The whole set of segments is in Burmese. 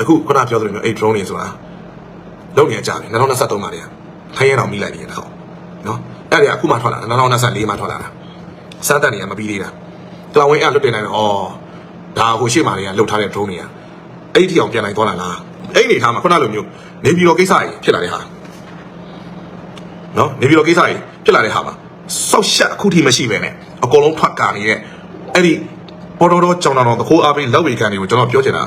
အခုခုနပြောသလိုမျိုးအဲ့ drone တွေဆိုတာလုံနေကြပြီ2023မှာတည်းခိုင်းရအောင်မိလိုက်ပြီတစ်ခေါက်နော်အဲ့ဒါကအခုမှထွက်လာတာ2024မှာထွက်လာတာစမ်းတက်နေရမပြီးသေးတာကလောင်ဝင်းအဲ့လွတ်တင်နိုင်တယ်ဩဒါဟိုရှေ့မှာတွေကလှုပ်ထားတဲ့ drone တွေကအဲ့ဒီအောင်ပြန်နိုင်သွားတာလားအဲ့ဒီအနေထားမှာခုနလိုမျိုးနေပြည်တော်ကိစ္စကြီးဖြစ်လာတဲ့ဟာနော်နေပြည်တော်ကိစ္စကြီးဖြစ်လာတဲ့ဟာမှာစောက်ရှက်အခုထိမရှိပဲနဲ့အကုန်လုံးထွက်ကာနေတဲ့အဲ့ဒီပေါ်တော်တော်ကြောင်တော်တခိုးအားပေးလောက်ဝေခံတွေကိုကျွန်တော်ပြောချင်တာ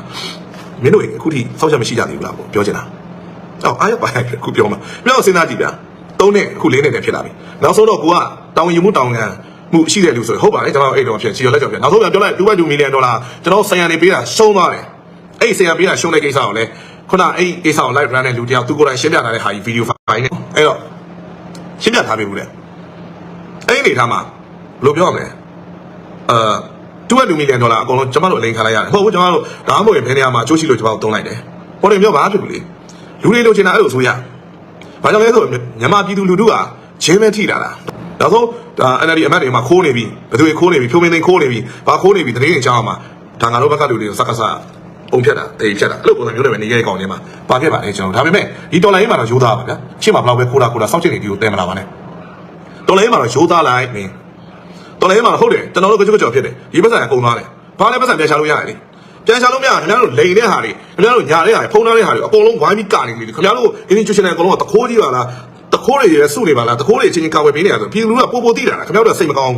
မင်းတို့အခုထိစောက်ရှက်မရှိကြသေးဘူးလားပေါ့ပြောချင်တာအော်အားရပါရဲ့ခုပြောမှာမြောက်စဉ်းစားကြည့်ဗျာသုံးနဲ့အခုလေးနဲ့တည်းဖြစ်လာပြီနောက်ဆုံးတော့ကိုကတောင်ယူမှုတောင်ငံမှုရှိတဲ့လူဆိုဟုတ်ပါတယ်ကျွန်တော်အဲ့တော့ဖြစ်ချီရလက်ကြော်ဖြစ်နောက်ဆုံးပြန်ပြောလိုက်2.2 million ဒေါ်လာကျွန်တော်ဆန်ရနေပေးတာရှုံးသွားတယ်အဲ့ဒီဆန်ရပေးတာရှုံးတဲ့ကိစ္စကိုလည်းခုနအဲ့ဒီကိစ္စကို live run တဲ့လူတယောက်သူကိုယ်တိုင်ရှင်းပြထားတဲ့ဟာကြီး video file နဲ့အဲ့တော့ရှင်းပြထားပေးဘူးလေအဲ့ဒီအနေထားမှာဘယ်လိုပြောရမလဲအာ 2.2 million ဒေါ်လာအကုန်လုံးကျွန်တော်တို့အလိန်ခံလိုက်ရတယ်ဟုတ်ဘူးကျွန်တော်တို့ဒါမှမဟုတ်ရင်ဘယ်နေရာမှာအကျိုးရှိလို့ကျွန်တော်တို့တုံးလိုက်တယ်ဟိုတယ်ပြောဘာဖြစ်ဘူးလေလူတွေလိုချင်တာအဲ့လိုဆိုရဘာကြောင့်လဲဆိုမြန်မာပြည်သူလူထုကဂျင်းမဲထိလာတာနောက်ဆုံးဒါ NLD အမတ်တွေမှာခိုးနေပြီဘယ်သူတွေခိုးနေပြီဖြိုးမင်းသိန်းခိုးနေပြီဘာခိုးနေပြီတတိယအကြောင်းမှာဒါငါတို့ဘက်ကလူတွေကိုစက္ကစပုံဖြတ်တာတေးဖြတ်တာအဲ့လိုပုံစံမျိုးတွေပဲနေခဲ့တဲ့ကောင်တွေမှာဘာဖြစ်ပါလဲကျွန်တော်ဒါပေမဲ့ဒီတော်လိုင်းမှာတော့ရိုးသားပါဗျာရှင်းမှာဘယ်လောက်ပဲခိုးတာခိုးတာစောက်ချင်နေဒီကိုတဲမလာပါနဲ့တော်လိုင်းမှာတော့ရိုးသားလိုက်မင်း တော်လိုင်းမှာဟုတ်တယ်ကျွန်တော်တို့ကြောကြောဖြစ်တယ်ဒီပတ်စံကကုန်သွားတယ်ဘာလဲပတ်စံပြန်ချလို့ရတယ်လေပြန်ချလို့မရခင်ဗျားတို့လိန်တဲ့ဟာတွေခင်ဗျားတို့ညာတဲ့ဟာတွေဖုံးထားတဲ့ဟာတွေအကုန်လုံးဝိုင်းပြီးကနေနေတယ်ခင်ဗျားတို့ institution အကုန်လုံးကတခိုးကြီးပါလားတခိုးတွေရစုနေပါလားတခိုးတွေချင်းချင်းကာဝယ်ပေးနေတာဆိုပြည်သူလူကပို့ပို့သိတာလားခင်ဗျားတို့စိတ်မကောင်း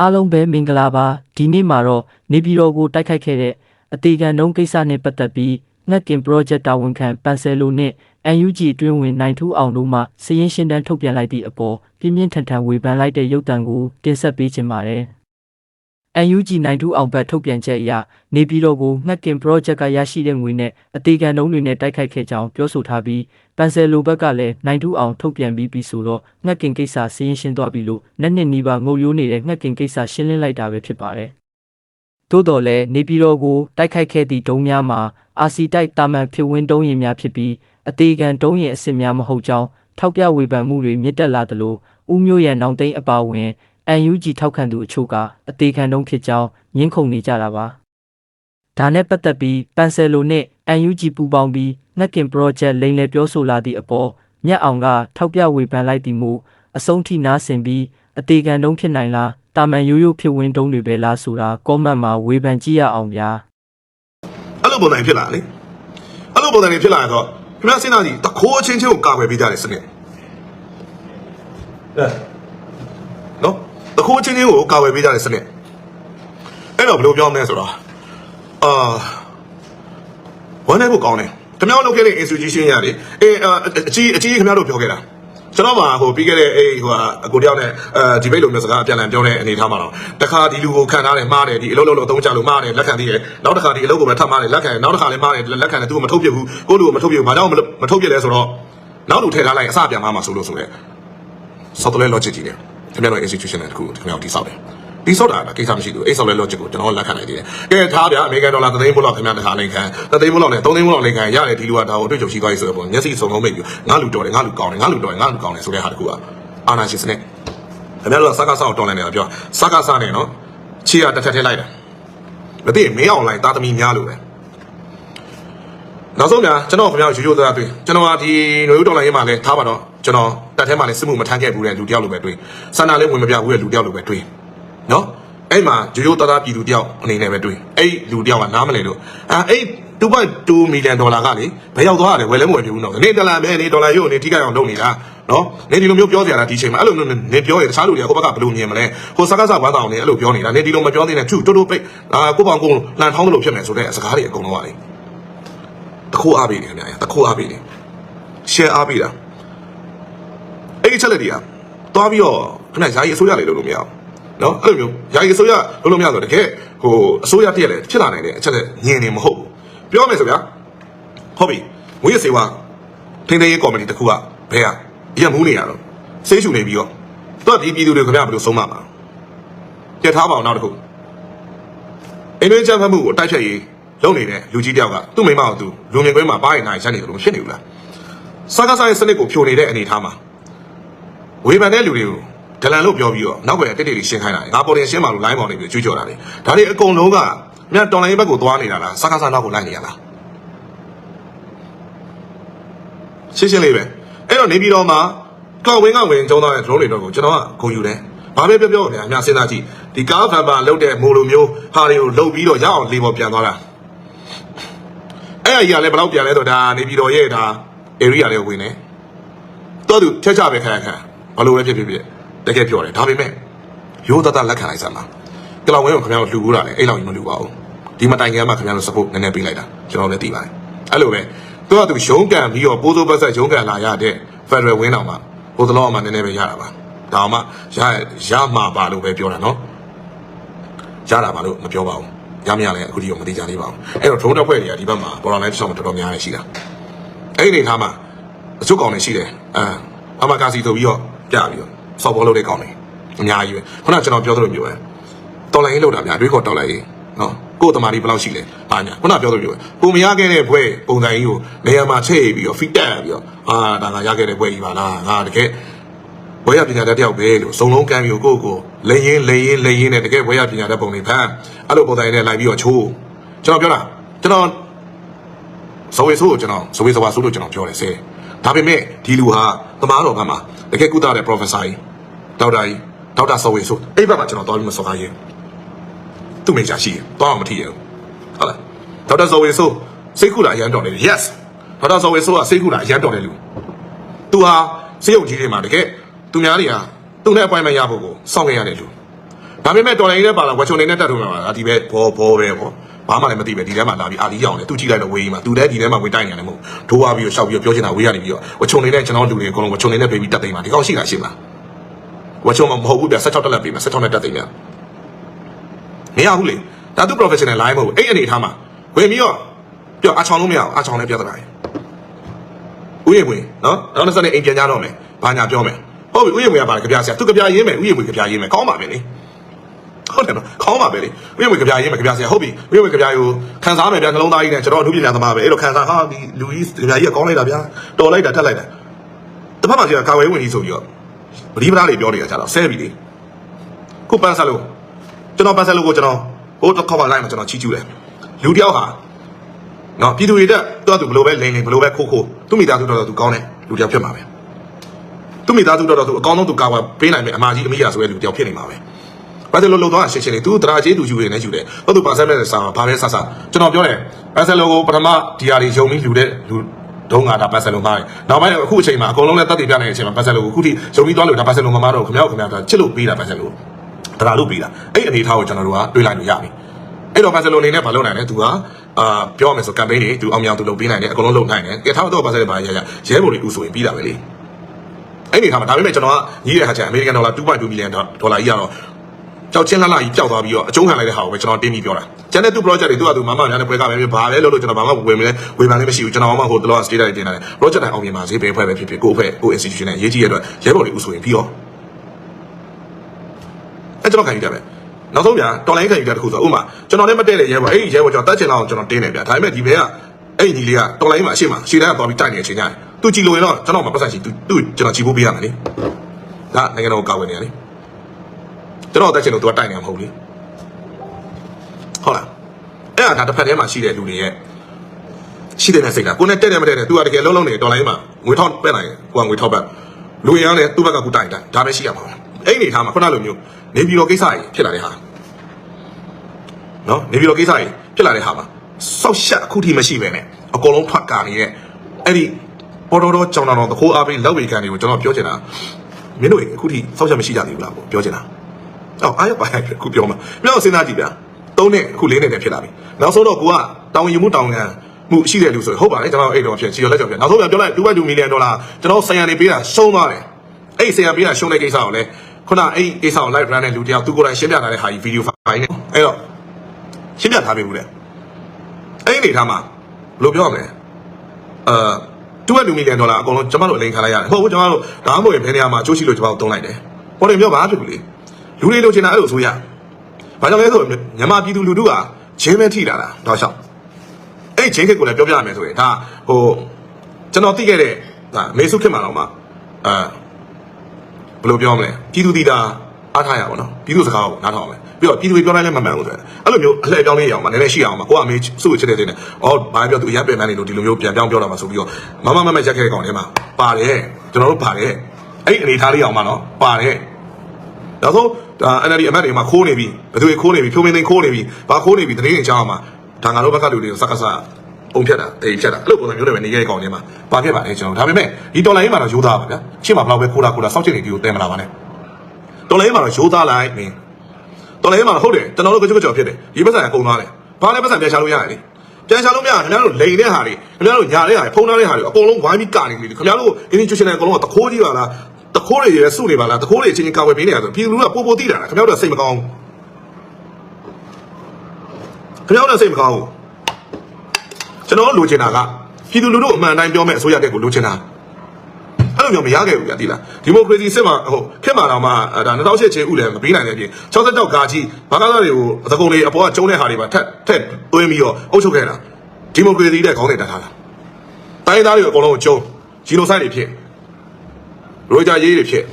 အားလုံးပဲမင်္ဂလာပါဒီနေ့မှာတော့နေပြည်တော်ကိုတိုက်ခိုက်ခဲ့တဲ့အသေးခံနှုံးကိစ္စနဲ့ပတ်သက်ပြီးငက်ကင် project တာဝန်ခံပန်ဆယ်လိုနဲ့ UNG အတွင်းဝင်နိုင်ထူးအောင်တို့မှစည်ရင်ရှင်းတန်းထုတ်ပြန်လိုက်သည့်အပေါ်ပြင်းပြင်းထန်ထန်ဝေဖန်လိုက်တဲ့ရုပ်တံကိုတင်ဆက်ပေးချင်ပါတယ်။ UNG နိုင်ထူးအောင်ဘက်ထုတ်ပြန်ချက်အရနေပြည်တော်ကိုငက်ကင် project ကရရှိတဲ့ငွေနဲ့အသေးခံနှုံးတွေနဲ့တိုက်ခိုက်ခဲ့ကြောင်းပြောဆိုထားပြီးပန်ဆယ်လိုဘက်ကလည်းနိုင်ထူးအောင်ထုတ်ပြန်ပြီးပြီဆိုတော့ငက်ကင်ကိစ္စစည်ရင်ရှင်းသွားပြီလို့နှစ်နှစ်နီးပါးငုံရိုးနေတဲ့ငက်ကင်ကိစ္စရှင်းလင်းလိုက်တာပဲဖြစ်ပါတယ်။သို့တော်လည်းနေပြည်တော်ကိုတိုက်ခိုက်ခဲ့သည့်ဒုံးများမှာအာစီတိုက်တာမန်ဖြစ်ဝင်းတုံးရင်များဖြစ်ပြီး အသေးခံတုံးရင်အစ်စ်များမဟုတ်ကြောင်းထောက်ပြဝေဖန်မှုတွေမြင့်တက်လာသလိုဦးမျိုးရန်နောင်သိန်းအပါအဝင် UNG ထောက်ခံသူအချို့ကအသေးခံတုံးဖြစ်ကြောင်းညှင်းခုန်နေကြတာပါ။ဒါနဲ့ပတ်သက်ပြီးပန်ဆယ်လိုနဲ့ UNG ပူးပေါင်းပြီးငက်ကင် project လိန်လေပြောဆိုလာသည့်အပေါ်မြတ်အောင်ကထောက်ပြဝေဖန်လိုက်သည်မူအဆုံးထိနားဆင်ပြီးအသေးခံတုံးဖြစ်နိုင်လားတာမန်ရိုးရိုးဖြစ်ဝင်းတုံးတွေပဲလားဆိုတာကောမန့်မှာဝေဖန်ကြည့်ရအောင်ဗျာအဲ့လိုပုံစံဖြစ်လာလေအဲ့လိုပုံစံတွေဖြစ်လာတော့ ခင်ဗျားစဉ်းစားကြည့်တခိုးချင်းချင်းကိုကာကွယ်ပေးကြတယ်စနစ်အဲနော်တခိုးချင်းချင်းကိုကာကွယ်ပေးကြတယ်စနစ်အဲ့တော့ဘယ်လိုပြောမလဲဆိုတော့အာဝမ်းနေဖို့ကောင်းတယ်ခင်ဗျားတို့လုပ်ခဲ့တဲ့ institution ရတယ်အေးအကြီးအကြီးခင်ဗျားတို့ပြောခဲ့တာ ကျွန်တော်မှဟိုပြီးခဲ့တဲ့အေးဟိုအကိုတယောက်နဲ့အဲဒီဘိတ်လိုမျိုးစကားအပြန်အလှန်ပြောတဲ့အနေထားမှာတော့တခါဒီလူကိုခံထားတယ်မှားတယ်ဒီအလုပ်လုပ်လို့အသုံးချလို့မှားတယ်လက်ခံသေးတယ်နောက်တစ်ခါဒီအလုပ်ကိုပဲထပ်မှားတယ်လက်ခံနောက်တစ်ခါလည်းမှားတယ်လက်ခံတယ်သူကမထုတ်ပြဘူးကိုလူကိုမထုတ်ပြဘူးဘာကြောင့်မထုတ်ပြလဲဆိုတော့နောက်လူထည့်ထားလိုက်အစပြန်မှာမှာဆိုလို့ဆိုရဲ software logic ကြီးတယ်ခင်ဗျားတို့ institution နဲ့တခုခင်ဗျားတို့တိဆောက်တယ် ဒီဆော့တာကိစ္စမရှိဘူးအဲ့ software logic ကိုကျွန်တော်လက်ခံနိုင်သေးတယ်ကဲထားဗျာအမေရိကန်ဒေါ်လာ3သိန်းဘုလောက်ခင်ဗျားတစ်ခါလိမ့်ခံ3သိန်းဘုလောက်နဲ့3သိန်းဘုလောက်လိမ့်ခံရတယ်ဒီလူကဒါကိုအတွေ့အကြုံရှိသွားပြီဆိုတော့မျက်စိစုံလုံးမိတ်ပြီးငါလူတော်တယ်ငါလူကောင်းတယ်ငါလူတော်တယ်ငါလူကောင်းတယ်ဆိုတဲ့ဟာတခုကအာနာရှင်စနစ်ခင်ဗျားတို့စကားဆောက်တော်လိုက်နေတာပြောစကားစားနေနော်ချီရတစ်ထက်ထဲလိုက်တာမသိရင်မင်းအောင်လိုက်တာသမီများလို့ပဲနောက်ဆုံးများကျွန်တော်ခင်ဗျားရိုးရိုးသားသားတွေ့ကျွန်တော်ကဒီຫນွေဦးတော်လိုင်းရေးမှာလဲထားပါတော့ကျွန်တော်တက်ထဲမှာလဲစစ်မှုမထမ်းခဲ့ဘူးတဲ့လူတယောက်လိုပဲတွေ့ဆန္ဒလည်းဝင်မပြဘူးတဲ့လူတယောက်လိုပဲတွေ့ နော်အဲ့မှာရိုးရိုးသားသားပြည်သူတယောက်အနေနဲ့ပဲတွေ့အဲ့လူတယောက်ကနားမလဲလို့အဲအဲ့2.2 million ဒေါ်လာကလေဘယ်ရောက်သွားတယ်ဝယ်လဲမဝယ်ပြဘူးနော်နေတလာပဲနေဒေါ်လာရုပ်နေထိခိုက်အောင်လုပ်နေတာနော်နေဒီလိုမျိုးပြောစရာလားဒီချိန်မှာအဲ့လိုမျိုးနေပြောရင်တခြားလူတွေကဟိုဘက်ကဘယ်လိုမြင်မလဲဟိုစကားစဝမ်းတောင်နေအဲ့လိုပြောနေတာနေဒီလိုမပြောသေးနဲ့သူ့တိုးတိုးပိတ်အာကိုပောင်ကုန်လန်ထောင်းလို့ဖြစ်မယ်ဆိုတဲ့စကားတွေအကုန်လုံးကလေတခိုးအားပေးတယ်ခင်ဗျာတခိုးအားပေးတယ် share အားပေးတာအဲ့ဒီချက်လက်တွေကသွားပြီးတော့ခင်ဗျာယာယီအစိုးရလေလို့လို့မရအောင် နော်အဲ့လိုမျိုးယာယီအစိုးရလို့လို့မရဆိုတကယ်ဟိုအစိုးရတည့်ရလေဖြစ်လာနိုင်တဲ့အချက်လက်ညင်နေမဟုတ်ဘူးပြောမယ်ဆိုဗျာဟုတ်ပြီငွေရစေဝါထိန်းသိမ်းရေးကော်မတီတစ်ခုကဘယ်ကအရင်မူးနေရတော့စိတ်ရှူနေပြီးတော့သူကဒီပြည်သူတွေခင်ဗျာဘယ်လိုဆုံးမမှာကြက်ထားပါအောင်နောက်တစ်ခုအင်းဝင်းချမ်းဖတ်မှုကိုတိုက်ဖြတ်ရေးလုပ်နေတဲ့လူကြီးတယောက်ကသူ့မိမကိုသူလူမြင်ကွင်းမှာပါရင်နိုင်ရက်နေတယ်လို့မဖြစ်နေဘူးလားစကားဆိုင်စနစ်ကိုဖြိုနေတဲ့အနေထားမှာဝေဖန်တဲ့လူတွေကို ဒလန်လို့ပြောပြီးတော့နောက်ပဲတိတ်တိတ်လေးရှင်းခိုင်းတာလေငါပေါ်တင်ရှင်းပါလို့ line ပေါ်နေပြီးကြွေးကြော်တာလေဒါတွေအကုန်လုံးကမြတ်တော်လိုင်းဘက်ကိုသွားနေတာလားစကားဆိုင်နောက်ကိုလိုက်နေရလားရှင်းရှင်းလေးပဲအဲ့တော့နေပြည်တော်မှာကလောက်ဝင်းကဝင်ကျုံးသွားတဲ့ drone တွေတော့ကိုကျွန်တော်ကဂုဏ်ယူတယ်ဘာပဲပြောပြောဗျာအများစဉ်းစားကြည့်ဒီကားဖန်ပါလုတ်တဲ့မိုလိုမျိုးဟာတွေကိုလုတ်ပြီးတော့ရအောင်လေပေါ်ပြန်သွားတာအဲ့အရာလည်းဘယ်တော့ပြန်လဲဆိုတော့ဒါနေပြည်တော်ရဲ့ဒါ area လေးကိုဝင်နေတော့သူချက်ချပဲခံရခံဘာလို့လဲဖြစ်ဖြစ်ဖြစ် တကယ်ပြောတယ်ဒါပေမဲ့ရိုးသားသားလက်ခံလိုက်စမ်းပါကလောက်ဝင်းကိုခင်ဗျားတို့လှူဘူးတာလေအဲ့လောက်ကြီးမလှူပါဘူးဒီမတိုင်ခင်မှာခင်ဗျားတို့ support နည်းနည်းပေးလိုက်တာကျွန်တော်လည်းသိပါတယ်အဲ့လိုပဲသူကသူရုံးကန်ပြီးတော့ပိုးစိုးပတ်ဆက်ရုံးကန်လာရတဲ့ Federal ဝင်းတော်မှာဟိုတလောကမှနည်းနည်းပဲရတာပါဒါမှရရမှာပါလို့ပဲပြောတာနော်ရတာပါလို့မပြောပါဘူးရမရလဲအခုဒီတော့မသိကြသေးပါဘူးအဲ့တော့ drone တက်ဖွဲ့တွေကဒီဘက်မှာ border line တစ်ချောင်းမှာတော်တော်များများရှိတာအဲ့ဒီအနေထားမှာအစုကောင်တွေရှိတယ်အာအမကာစီဆိုပြီးတော့ပြပြီးတော့ စောက်ဘောလုပ်တဲ့ကောင်တွေအများကြီးပဲခုနကကျွန်တော်ပြောသလိုမျိုးပဲတော်လိုင်းရေးလောက်တာဗျာအတွေးခေါ်တော်လိုင်းရေးနော်ကိုယ်တမာဒီဘယ်လောက်ရှိလဲဘာညာခုနကပြောသလိုမျိုးပဲပုံမရခဲ့တဲ့ဘွဲပုံစံကြီးကိုနေရာမှာချိန်ပြီးတော့ feed တက်ပြီးတော့အာဒါကရခဲ့တဲ့ဘွဲကြီးပါလားငါတကယ်ဘွဲရပညာတတ်တယောက်ပဲလို့စုံလုံးကမ်းပြီးကိုယ့်ကိုလိန်ရင်လိန်ရင်လိန်ရင်နဲ့တကယ်ဘွဲရပညာတတ်ပုံတွေဖမ်းအဲ့လိုပုံစံနဲ့လိုက်ပြီးတော့ချိုးကျွန်တော်ပြောတာကျွန်တော်ဇဝေဆိုးကိုကျွန်တော်ဇဝေဇဝါဆိုးလို့ကျွန်တော်ပြောတယ်ဆဲဒါပေမဲ့ဒီလူဟာသမားတော်ဘက်မှာတကယ်ကုသတဲ့ professor ကြီး ဒေါက်တာကြီးဒေါက်တာဇဝေဆိုးအဲ့ဘက်မှာကျွန်တော်သွားပြီးမစောကားရင်သူ့မိကြရှိတယ်သွားအောင်မထီရဘူးဟုတ်လားဒေါက်တာဇဝေဆိုးစိတ်ကူလာအရန်တော်တယ် yes ဒေါက်တာဇဝေဆိုးကစိတ်ကူလာအရန်တော်တယ်လူသူဟာစေယုံကြီးတွေမှာတကယ်သူများတွေကသူနဲ့ appointment ရဖို့ကိုစောင့်ခဲ့ရတဲ့လူဒါပေမဲ့တော်လိုင်းနဲ့ပါလာဝက်ချုံနေနဲ့တက်ထုံးမှာပါဒီပဲဘောဘောပဲပေါ့ဘာမှလည်းမသိပဲဒီထဲမှာလာပြီးအာလီရောင်တယ်သူကြည့်လိုက်တော့ဝေးကြီးမှာသူလည်းဒီထဲမှာဝေးတိုက်နေတယ်မဟုတ်ဒိုးသွားပြီးတော့ရှောက်ပြီးတော့ပြောချင်တာဝေးရနေပြီးတော့ဝက်ချုံနေနဲ့ကျွန်တော်လူတွေအကုန်လုံးဝက်ချုံနေနဲ့ပေးပြီးတက်သိမ်းမှာဒီကောင်ရှိလားရှိမလား ဝက်ချုံမမဟုတ်ဘူးပြ16တက်လက်ပေးမှာ16နဲ့တက်သိမ်းမှာမရဘူးလေဒါသူ professional line မဟုတ်ဘူးအဲ့အနေထားမှာဝင်ပြီးတော့ပြောအချောင်းလို့မရအောင်အချောင်းနဲ့ပြဿနာရယ်ဥယျာဉ်ဝင်နော်နောက်တစ်စက်နဲ့အိမ်ပြန်ကြတော့မယ်ဘာညာပြောမယ်ဟုတ်ပြီဥယျာဉ်ဝင်ကပါလေကြပြဆရာသူကြပြရင်းမယ်ဥယျာဉ်ဝင်ကြပြရင်းမယ်ကောင်းပါမယ်လေဟုတ်တယ်နော်ခေါင်းပါပဲလေဝိဝေကြပြရေးမယ်ကြပြဆရာဟုတ်ပြီဝိဝေကြပြရေးကိုခံစားမယ်ဗျာနှလုံးသားကြီးနဲ့ကျွန်တော်အမှုပညာသမားပဲအဲ့လိုခံစားဟာဒီလူကြီးကြပြရေးကကောင်းလိုက်တာဗျာတော်လိုက်တာတက်လိုက်တာတစ်ဖက်မှာကျတော့ကာဝေးဝင်ကြီးဆိုပြီးတော့ ဗတိပဒါတွေပြောနေတာကြတော့ဆဲပြီလေခုပန်းဆက်လို့ကျွန်တော်ပန်းဆက်လို့ကိုကျွန်တော်ဟိုတစ်ခေါက်မှလိုက်မှာကျွန်တော်ချီးကျူးတယ်လူတယောက်ဟာနော်ပြည်သူတွေတက်သူ့အတူဘလို့ပဲလိန်လိန်ဘလို့ပဲခိုးခိုးသူ့မိသားစုတော်တော်သူကောင်းတယ်လူတယောက်ဖြစ်မှာပဲသူ့မိသားစုတော်တော်သူအကောင်းဆုံးသူကာဝယ်ပေးနိုင်မယ်အမကြီးအမိရာဆိုတဲ့လူတယောက်ဖြစ်နေမှာပဲဘာလို့လုံတော့ရှင်းရှင်းလေးသူတရာချင်းသူယူနေနေယူတယ်တော့သူပါဆက်မဲ့စာဘာပဲဆဆကျွန်တော်ပြောတယ်ပါဆက်လိုကိုပထမဒီဟာတွေယုံပြီးယူတဲ့လူ ဒုံးကဒါပါဆက်လိုမှားတယ်နောက်ပိုင်းအခုအချိန်မှာအကုန်လုံးလည်းတတ်တည်ပြနေတဲ့အချိန်မှာပါဆက်လိုကိုအခုထိယုံပြီးသွားလို့ဒါပါဆက်လိုမမားတော့ခင်ဗျားတို့ခင်ဗျားတို့ချစ်လို့ပေးတာပါဆက်လိုတရာလို့ပေးတာအဲ့အနေထားကိုကျွန်တော်တို့ကတွေးလိုက်လို့ရပြီအဲ့တော့ပါဆက်လိုအနေနဲ့မလုပ်နိုင်နဲ့သူကအာပြောရမယ်ဆိုကမ်ပိန်းတွေသူအောင်မြောင်သူလုပ်ပေးနိုင်တယ်အကုန်လုံးလုပ်နိုင်တယ်ကဲထားတော့ပါဆက်လိုပါရရရဲဘော်တွေဥဆိုရင်ပြီးတာပဲလေအဲ့ဒီခါမှာဒါပေမဲ့ကျွန်တော်ကညီးတဲ့ခါကျအမေရိကန်ဒေါ်လာ2.2 million ဒေါ်လာကြီးကတော့ ကြောက်ချင်းလှလှကြီးပျောက်သွားပြီးတော့အကျုံးခံလိုက်တဲ့ဟာကိုပဲကျွန်တော်တင်းပြီးပြောတာကျန်တဲ့သူ project တွေသူကသူမမများတဲ့ပွဲကပဲဘာလဲလို့လို့ကျွန်တော်ဘာမှဝင်မလဲဝေဖန်လည်းမရှိဘူးကျွန်တော်မှဟိုတလော state တိုင်းတင်လာတယ် project တိုင်းအောင်မြင်ပါစေဘယ်ဖွဲ့ပဲဖြစ်ဖြစ်ကိုယ့်အဖွဲ့ကိုယ့် institution နဲ့ရေးကြည့်ရတဲ့အတွက်ရဲဘော်တွေဥဆိုရင်ပြီးတော့အဲကျွန်တော်ခံယူကြမယ်နောက်ဆုံးဗျာတော်လိုင်းခံယူကြတဲ့တခုဆိုဥမာကျွန်တော်လည်းမတည့်တဲ့ရဲဘော်အဲ့ဒီရဲဘော်ကျွန်တော်တတ်ချင်တော့ကျွန်တော်တင်းနေဗျာဒါပေမဲ့ဒီဘဲကအဲ့ဒီညီလေးကတော်လိုင်းမှာအရှိမရှည်တိုင်းကသွားပြီးတိုက်နေတဲ့အချိန်ညသူကြည်လို့ရင်တော့ကျွန်တော်မပတ်သက်ရှိသူသူကျွန်တော်ကြည်ဖို့ပေးရမယ်လေဒါနိုင်ငံတော်ကာဝယ်နေရလေ ကျွန်တော်တက်ချင်လို့ तू ကတိုက်နေမှာမဟုတ်လေဟုတ်လားအဲ့ဒါဒါတစ်ဖက်ထဲမှာရှိတဲ့လူတွေရဲ့ရှိတဲ့စိတ်ကကိုနဲ့တက်တယ်မတက်တယ် तू ကတကယ်လုံးလုံးနေတော်လိုင်းမှာငွေထောက်ပက်နိုင်ကိုကငွေထောက်ပက်လူရင်းလည်းသူ့ဘက်ကကူတိုက်တိုင်းဒါပဲရှိရမှာအဲ့ဒီအနေထားမှာခုနလိုမျိုးနေပြည်တော်ကိစ္စကြီးဖြစ်လာတဲ့ဟာနော်နေပြည်တော်ကိစ္စကြီးဖြစ်လာတဲ့ဟာမှာစောက်ရှက်အခုထိမရှိပဲနဲ့အကုန်လုံးထွက်ကာနေတဲ့အဲ့ဒီပေါ်တော်တော်ကြောင်တော်တခိုးအားပေးလောက်ဝေခံတွေကိုကျွန်တော်ပြောချင်တာမင်းတို့အခုထိစောက်ရှက်မရှိကြသေးဘူးလားပြောချင်တာ အော်အားရပါရဲ့ခုပြောမှာပြောတော့စဉ်းစားကြည့်ဗျာသုံးနဲ့အခုလေးနဲ့တည်းဖြစ်လာပြီနောက်ဆုံးတော့ကိုကတောင်းယူမှုတောင်းခံမှုရှိတဲ့လူဆိုရင်ဟုတ်ပါလေကျွန်တော်အဲ့တော့ဖြစ်ချီရောလက်ကြော်ဖြစ်နောက်ဆုံးပြန်ပြောလိုက်2.2 million ဒေါ်လာကျွန်တော်ဆန်ရနေပေးတာရှုံးသွားတယ်အဲ့ဆန်ရပေးတာရှုံးတဲ့ကိစ္စကိုလည်းခုနအဲ့ကိစ္စကို live run တဲ့လူတယောက်သူကိုယ်တိုင်ရှင်းပြထားတဲ့ဟာကြီး video file နဲ့အဲ့တော့ရှင်းပြထားပေးဘူးလေအဲ့ဒီအနေထားမှာဘယ်လိုပြောရမလဲအာ2.2 million ဒေါ်လာအကုန်လုံးကျွန်တော်တို့အလိန်ခံလိုက်ရတယ်ဟုတ်ဘူးကျွန်တော်တို့ဒါမှမဟုတ်ရင်ဘယ်နေရာမှာအကျိုးရှိလို့ကျွန်တော်တို့တုံးလိုက်တယ်ပေါ်တယ်ပြောပါဖြစ်ဘူးလေ လူတွေလိုချင်တာအဲ့လိုဆိုရ။ဘာကြောင့်လဲဆိုတော့မြန်မာပြည်သူလူထုကဂျင်းပဲထိလာတာတော့ရှောက်။အဲ့ဂျင်းခက်ကိုလည်းပြောပြရမယ်ဆိုရင်ဒါဟိုကျွန်တော်သိခဲ့တဲ့ဒါမေဆုခေတ်မှာတော့မှအဲဘယ်လိုပြောမလဲပြည်သူတီတာအားထားရပါတော့။ပြည်သူစကားကိုနားထောင်အောင်မယ်ပြီးတော့ပြည်သူတွေပြောတိုင်းလည်းမမှန်ဘူးဆိုရင်အဲ့လိုမျိုးအလှည့်ပြောင်းလေးရအောင်မနည်းနည်းရှိအောင်မကိုကအမေစုချစ်တဲ့တဲ့နဲ့အော်ဘာပြောသူရပြန်မှန်းနေလို့ဒီလိုမျိုးပြန်ပြောင်းပြောတာမှာဆိုပြီးတော့မမမမရက်ခဲ့တဲ့ကောင်ထဲမှာပါတယ်ကျွန်တော်တို့ပါတယ်အဲ့ဒီအနေထားလေးအောင်မှာနော်ပါတယ်နောက်ဆုံးဒါ NLD အမတ်တွေမှာခိုးနေပြီဘယ်သူတွေခိုးနေပြီဖြိုးမင်းသိန်းခိုးနေပြီဘာခိုးနေပြီတတိယချောင်းမှာဒါငါတို့ဘက်ကလူတွေကိုစက္ကစပုံဖြတ်တာတေးဖြတ်တာအဲ့လိုပုံစံမျိုးတွေပဲနေခဲ့တဲ့ကောင်ထဲမှာပါဖြစ်ပါတယ်ကျွန်တော်ဒါပေမဲ့ဒီတော်လိုင်းမှာတော့ရိုးသားပါဗျာရှေ့မှာဘယ်လောက်ပဲခိုးတာခိုးတာစောင့်ကြည့်နေဒီကိုတဲမလာပါနဲ့တော်လိုင်းမှာတော့ရိုးသားလိုက်မင်းတော်လည်းမှာဟုတ်တယ်ကျွန်တော်တို့ကြွကြော်ဖြစ်တယ်ဒီပတ်စံအကုန်သွားတယ်ဘာလဲပတ်စံပြန်ချလို့ရတယ်လေပြန်ချလို့မရခင်ဗျားတို့လိန်တဲ့ဟာတွေခင်ဗျားတို့ညာတဲ့ဟာတွေဖုံးထားတဲ့ဟာတွေအကုန်လုံးဝိုင်းပြီးကနေပြီခင်ဗျားတို့ institutional အကုန်လုံးကတခိုးကြီးပါလား တခိုးတွေရဲစုနေပါလားတခိုးတွေချင်းချင်းကာဝယ်ပေးနေရဆိုပြည်သူလူကပို့ပို့တိတာလားခင်ဗျားတို့စိတ်မကောင်းဘူးခင်ဗျားတို့စိတ်မကောင်းဘူးကျွန်တော်လိုချင်တာကပြည်သူလူထုအမှန်တိုင်းပြောမဲ့အစိုးရတက်ကိုလိုချင်တာအဲ့လိုမျိုးမရခဲ့ဘူးဗျာဒီလားဒီမိုကရေစီစစ်မှာဟိုခက်မှာတော့မှဒါ2008ချင်းဥလည်းမပြီးနိုင်တဲ့အပြင်66ကာကြီးဘာကားသားတွေကိုသကုံလေးအပေါ်ကကျုံးတဲ့ဟာတွေပါထက်ထက်သွင်းပြီးတော့အုပ်ချုပ်ခဲ့တာဒီမိုကရေစီတဲ့ခေါင်းတွေတက်ထားတာတိုင်းသားတွေအကုန်လုံးကျုံးဂျီနိုဆိုက်တွေဖြစ် ရိုဂျာရေးတွေဖြစ်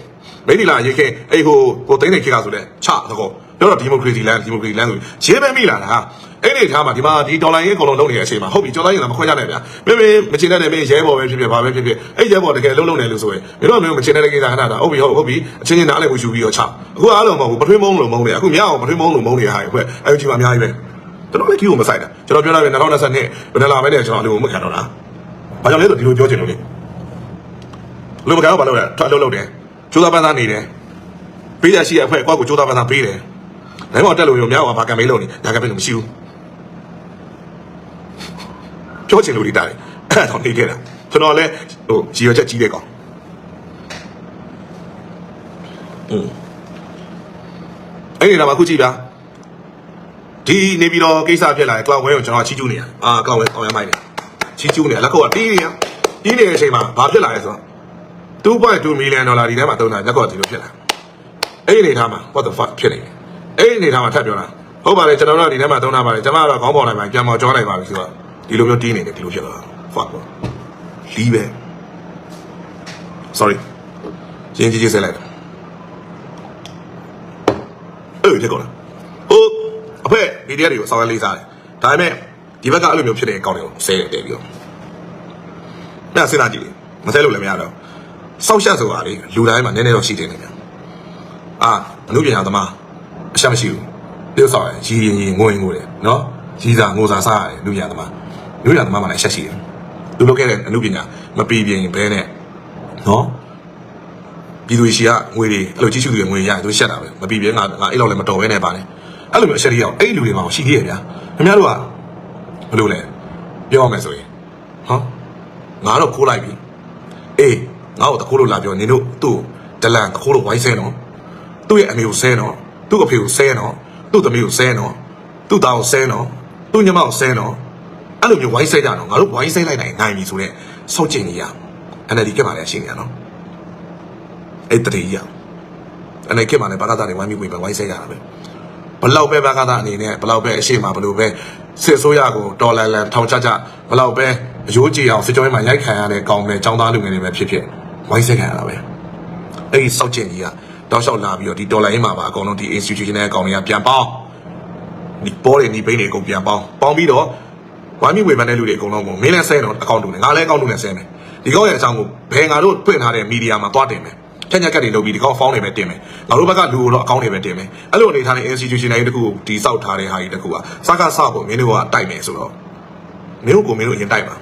မိဒီလာရေးခင်အဲ့ဟိုကိုသိန်းနေခေတ်ကဆိုလဲချသကောပြောတော့ဒီမိုကရေစီလမ်းဒီမိုကရေစီလမ်းဆိုရေးပဲမိလာတာအဲ့ဒီထားမှာဒီမှာဒီဒေါ်လာရေးအကုန်လုံးလုပ်နေတဲ့အချိန်မှာဟုတ်ပြီကျော်သားရင်လည်းမခွဲကြနဲ့ဗျာမင်းမင်းမချင်တဲ့မင်းရဲဘော်ပဲဖြစ်ဖြစ်ဘာပဲဖြစ်ဖြစ်အဲ့ရဲဘော်တကယ်လုံးလုံးနေလို့ဆိုရင်မင်းတို့မျိုးမချင်တဲ့ကိစ္စခဏတာဟုတ်ပြီဟုတ်ဟုတ်ပြီအချင်းချင်းနားလည်းကိုယူပြီးတော့ချအခုအားလုံးမဟုတ်ဘူးပထွေးမုံလို့မုံနေအခုမြောက်ပထွေးမုံလို့မုံနေဟာခွဲအဲ့ဒီမှာအများကြီးပဲကျွန်တော်လည်းကြီးကိုမဆိုင်တာကျွန်တော်ပြောလိုက်ပြီ2020နှစ်ဘယ်နှလာမဲနဲ့ကျွန်တော်အလိုမခံတော့လားဘာကြောင့်လဲဆိုဒီလိုပြောချင်လို့လေ လူမကတော့ဘာလို့လဲထွက်လို့လို့တယ်ကျိုးသားပန်းသားနေတယ်ပေးရရှိရအဖွဲ့ကွာကိုကျိုးသားပန်းသားပေးတယ်နိုင်မတက်လို့ရောမြောက်ကဘာကံမေးလို့နေဒါကံမေးလို့မရှိဘူးပြောချင်လို့ဒီတားတယ်အဲ့ဒါတော့နေခဲ့တာကျွန်တော်လည်းဟိုကြီးရချက်ကြီးတဲ့ကောင်อืมအဲ့ဒီတော့အခုကြည့်ဗျာဒီနေပြီးတော့ကိစ္စဖြစ်လာတယ်ကလောက်ဝဲကိုကျွန်တော်ချီးကျူးနေရအာကလောက်ဝဲအောင်ရမိုင်းနေချီးကျူးနေလက်ခုပ်ကတီးနေရတီးနေတဲ့အချိန်မှာဘာဖြစ်လာလဲဆိုတော့ 2.2 million ဒေါ်လာဒီထဲမှာသုံးတာလက်ခုပ်ကဒီလိုဖြစ်လာအဲ့ဒီအနေထားမှာ what the fuck ဖြစ်နေတယ်အဲ့ဒီအနေထားမှာထပ်ပြောတာဟုတ်ပါလေကျွန်တော်တို့ကဒီထဲမှာသုံးတာပါလေကျွန်တော်ကတော့ခေါင်းပေါ်နိုင်ပါပြန်ပေါ်ကြောနိုင်ပါပြီဆိုတော့ဒီလိုမျိုးတီးနေတယ်ဒီလိုဖြစ်လာ fuck ပေါ့လီးပဲ sorry ရင်းကြီးကြီးဆက်လိုက်တယ်အဲ့လိုဖြစ်ကုန်လားဟိုအဖေမီဒီယာတွေကိုစောင်းရလေးစားတယ်ဒါပေမဲ့ဒီဘက်ကအဲ့လိုမျိုးဖြစ်တဲ့အကောင့်တွေကိုဆဲတယ်တဲ့ပြီးတော့အဲ့ဒါစဉ်းစားကြည့်လေမဆဲလို့လည်းမရတော့ စောက်ရှက်ဆိုတာလေလူတိုင်းမှာနည်းနည်းတော့ရှိတယ်နေပြန်အာအမှုပညာသမားအရှက်မရှိဘူးပြုတ်ဆောက်ရရင်ရီရင်ရင်ငိုရင်ငိုတယ်နော်ရီစာငိုစာစားရတယ်လူပညာသမားလူပညာသမားမှလည်းအရှက်ရှိတယ်သူလုပ်ခဲ့တဲ့အမှုပညာမပီပြင်ဘဲနဲ့နော်ပြည်သူရှိကငွေတွေအဲ့လိုကြီးစုတွေငွေရသူရှက်တာပဲမပီပြင်ငါငါအဲ့လောက်လည်းမတော်ဘဲနဲ့ပါနဲ့အဲ့လိုမျိုးအရှက်တွေရောက်အဲ့ဒီလူတွေမှာရှိသေးရဲ့ဗျာခင်ဗျားတို့ကဘယ်လိုလဲပြောရမယ်ဆိုရင်ဟောငါတော့ခိုးလိုက်ပြီအေး ငါ့ကိုတခိုးလို့လာပြောနင်တို့သူ့ကိုဒလန်တခိုးလို့ဝိုင်းဆဲနော်သူ့ရဲ့အမေကိုဆဲနော်သူ့အဖေကိုဆဲနော်သူ့သမီးကိုဆဲနော်သူ့သားကိုဆဲနော်သူ့ညီမကိုဆဲနော်အဲ့လိုမျိုးဝိုင်းဆဲကြတော့ငါတို့ဝိုင်းဆဲလိုက်နိုင်နိုင်ပြီဆိုတော့စောင့်ကြည့်နေရ NLD ကမှလည်းရှိနေရနော်အဲ့တည်းရ NLD ကမှလည်းဘာသာတွေဝိုင်းပြီးဝင်ဝိုင်းဆဲကြတာပဲဘလောက်ပဲဘာသာအနေနဲ့ဘလောက်ပဲအရှိမဘလို့ပဲစစ်ဆိုးရကိုတော်လန်လန်ထောင်ချချဘလောက်ပဲအယိုးကြည်အောင်စစ်ကြောရေးမှာရိုက်ခံရတဲ့ကောင်းတဲ့ចောင်းသားလူငယ်တွေပဲဖြစ်ဖြစ် ဝိုင်းဆဲခံရတာပဲအဲ့ဒီစောင့်ကြည့်ကြီးကတောက်လျှောက်လာပြီးတော့ဒီဒေါ်လာရင်းမှာပါအကုန်လုံးဒီ institution ရဲ့အကောင်တွေကပြန်ပေါင်းဒီပေါ်တွေဒီဘိန်းတွေအကုန်ပြန်ပေါင်းပေါင်းပြီးတော့ဝိုင်းပြီးဝေဖန်တဲ့လူတွေအကုန်လုံးကိုမင်းလည်းဆဲတော့အကောင့်တူနေငါလည်းအကောင့်တူနေဆဲမယ်ဒီကောက်ရဲ့အကြောင်းကိုဘယ်ငါတို့ဖွင့်ထားတဲ့မီဒီယာမှာသွားတင်မယ်ဖြတ်ညက်ကတ်တွေလုပ်ပြီးဒီကောက်ဖောင်းတွေပဲတင်မယ်ငါတို့ဘက်ကလူကိုတော့အကောင့်တွေပဲတင်မယ်အဲ့လိုအနေထားတဲ့ institution တွေတခုကိုဒီစောက်ထားတဲ့ဟာကြီးတခုကစကားဆောက်ဖို့မင်းတို့ကတိုက်မယ်ဆိုတော့မင်းတို့ကိုမင်းတို့အရင်တိုက်ပါ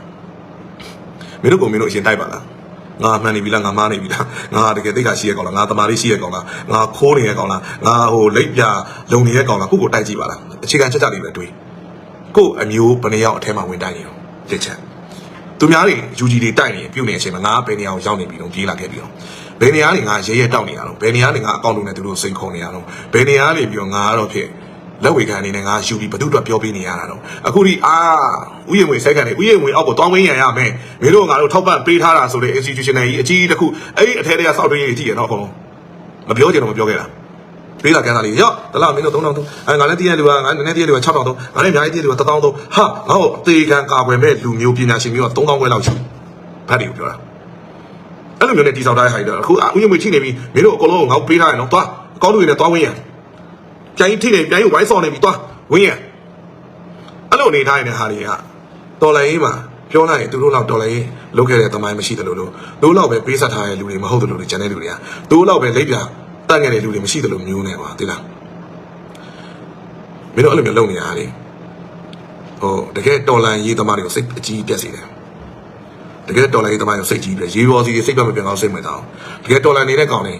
မင်းတို့ကိုမင်းတို့အရင်တိုက်ပါလား ငါမှန်နေပြီလားငါမားနေပြီလားငါတကယ်သိက္ခာရှိရကောင်လားငါတမာလေးရှိရကောင်လားငါခိုးနေရကောင်လားငါဟိုလိပ်ပြလုံနေရကောင်လားကိုကိုတိုက်ကြည့်ပါလားအခြေခံချက်ချက်လေးပဲတွေးကိုအမျိုးဘယ်နှယောက်အထဲမှာဝင်တိုက်နေရောတစ်ချက်သူများတွေယူဂျီတွေတိုက်နေပြုတ်နေတဲ့အချိန်မှာငါဘယ်နေရာကိုရောက်နေပြီတော့ပြေးလာခဲ့ပြီတော့ဘယ်နေရာနေငါရဲရဲတောက်နေရတော့ဘယ်နေရာနေငါအကောင့်လုံးနဲ့သူတို့စိန်ခုံနေရတော့ဘယ်နေရာနေပြီးတော့ငါကတော့ဖြစ် လက်ဝေခံအနေနဲ့ငါယူပြီးဘသူ့အတွက်ပြောပေးနေရတာတော့အခုဒီအာဥယျာဉ်ဝင်စက်ကန်နေဥယျာဉ်ဝင်အောက်ကိုတောင်းဝင်းရရမယ်မင်းတို့ငါတို့ထောက်ပံ့ပေးထားတာဆိုတဲ့ institutional ကြီးအကြီးတစ်ခုအဲ့ဒီအထဲတည်းကစောက်တွင်းကြီးကြည့်ရတော့အကုန်လုံးမပြောချင်တော့မပြောခဲ့တာပေးလာကန်သားလေးရောတလားမင်းတို့3000သုံးအဲငါလည်းတည့်ရလူကငါနည်းနည်းတည့်ရလူက6000သုံးငါလည်းအများကြီးတည့်ရလူက1000သုံးဟာငါ့ကိုအသေးခံကာကွယ်မဲ့လူမျိုးပညာရှင်မျိုးက3000ခွဲလောက်ရှိဖတ်တယ်ကိုပြောတာအဲ့လိုမျိုးနဲ့တီဆောင်ထားတဲ့ဟာကြီးတော့အခုဥယျာဉ်ဝင်ချိနေပြီမင်းတို့အကုန်လုံးကိုငါပေးထားရနော်သွားအကောင်းလူတွေနဲ့သွားဝင်းရ ပြန်ကြီးထိနေပြန်ကြီးဝိုင်းဆောင်နေပြီသွားဝင်းရအဲ့လိုအနေထားနေတဲ့ဟာတွေကတော်လိုင်းမှာပြောလိုက်ရင်သူတို့လောက်တော်လိုင်းလုတ်ခဲ့တဲ့သမိုင်းမရှိတယ်လို့လို့သူတို့လောက်ပဲပေးဆက်ထားတဲ့လူတွေမဟုတ်တယ်လို့ကျန်တဲ့လူတွေကသူတို့လောက်ပဲလက်ပြတတ်ခဲ့တဲ့လူတွေမရှိတယ်လို့မျိုးနေပါသိလားမင်းတို့အဲ့လိုမျိုးလုပ်နေရတာလေဟိုတကယ်တော်လိုင်းရေးသမားတွေကိုစိတ်အကြီးပြက်စေတယ်တကယ်တော်လိုင်းရေးသမားတွေကိုစိတ်ကြီးပြက်ရေပေါ်စီတွေစိတ်ပြတ်မပြောင်းအောင်စိတ်မတောင်းတကယ်တော်လိုင်းနေတဲ့ကောင်တွေ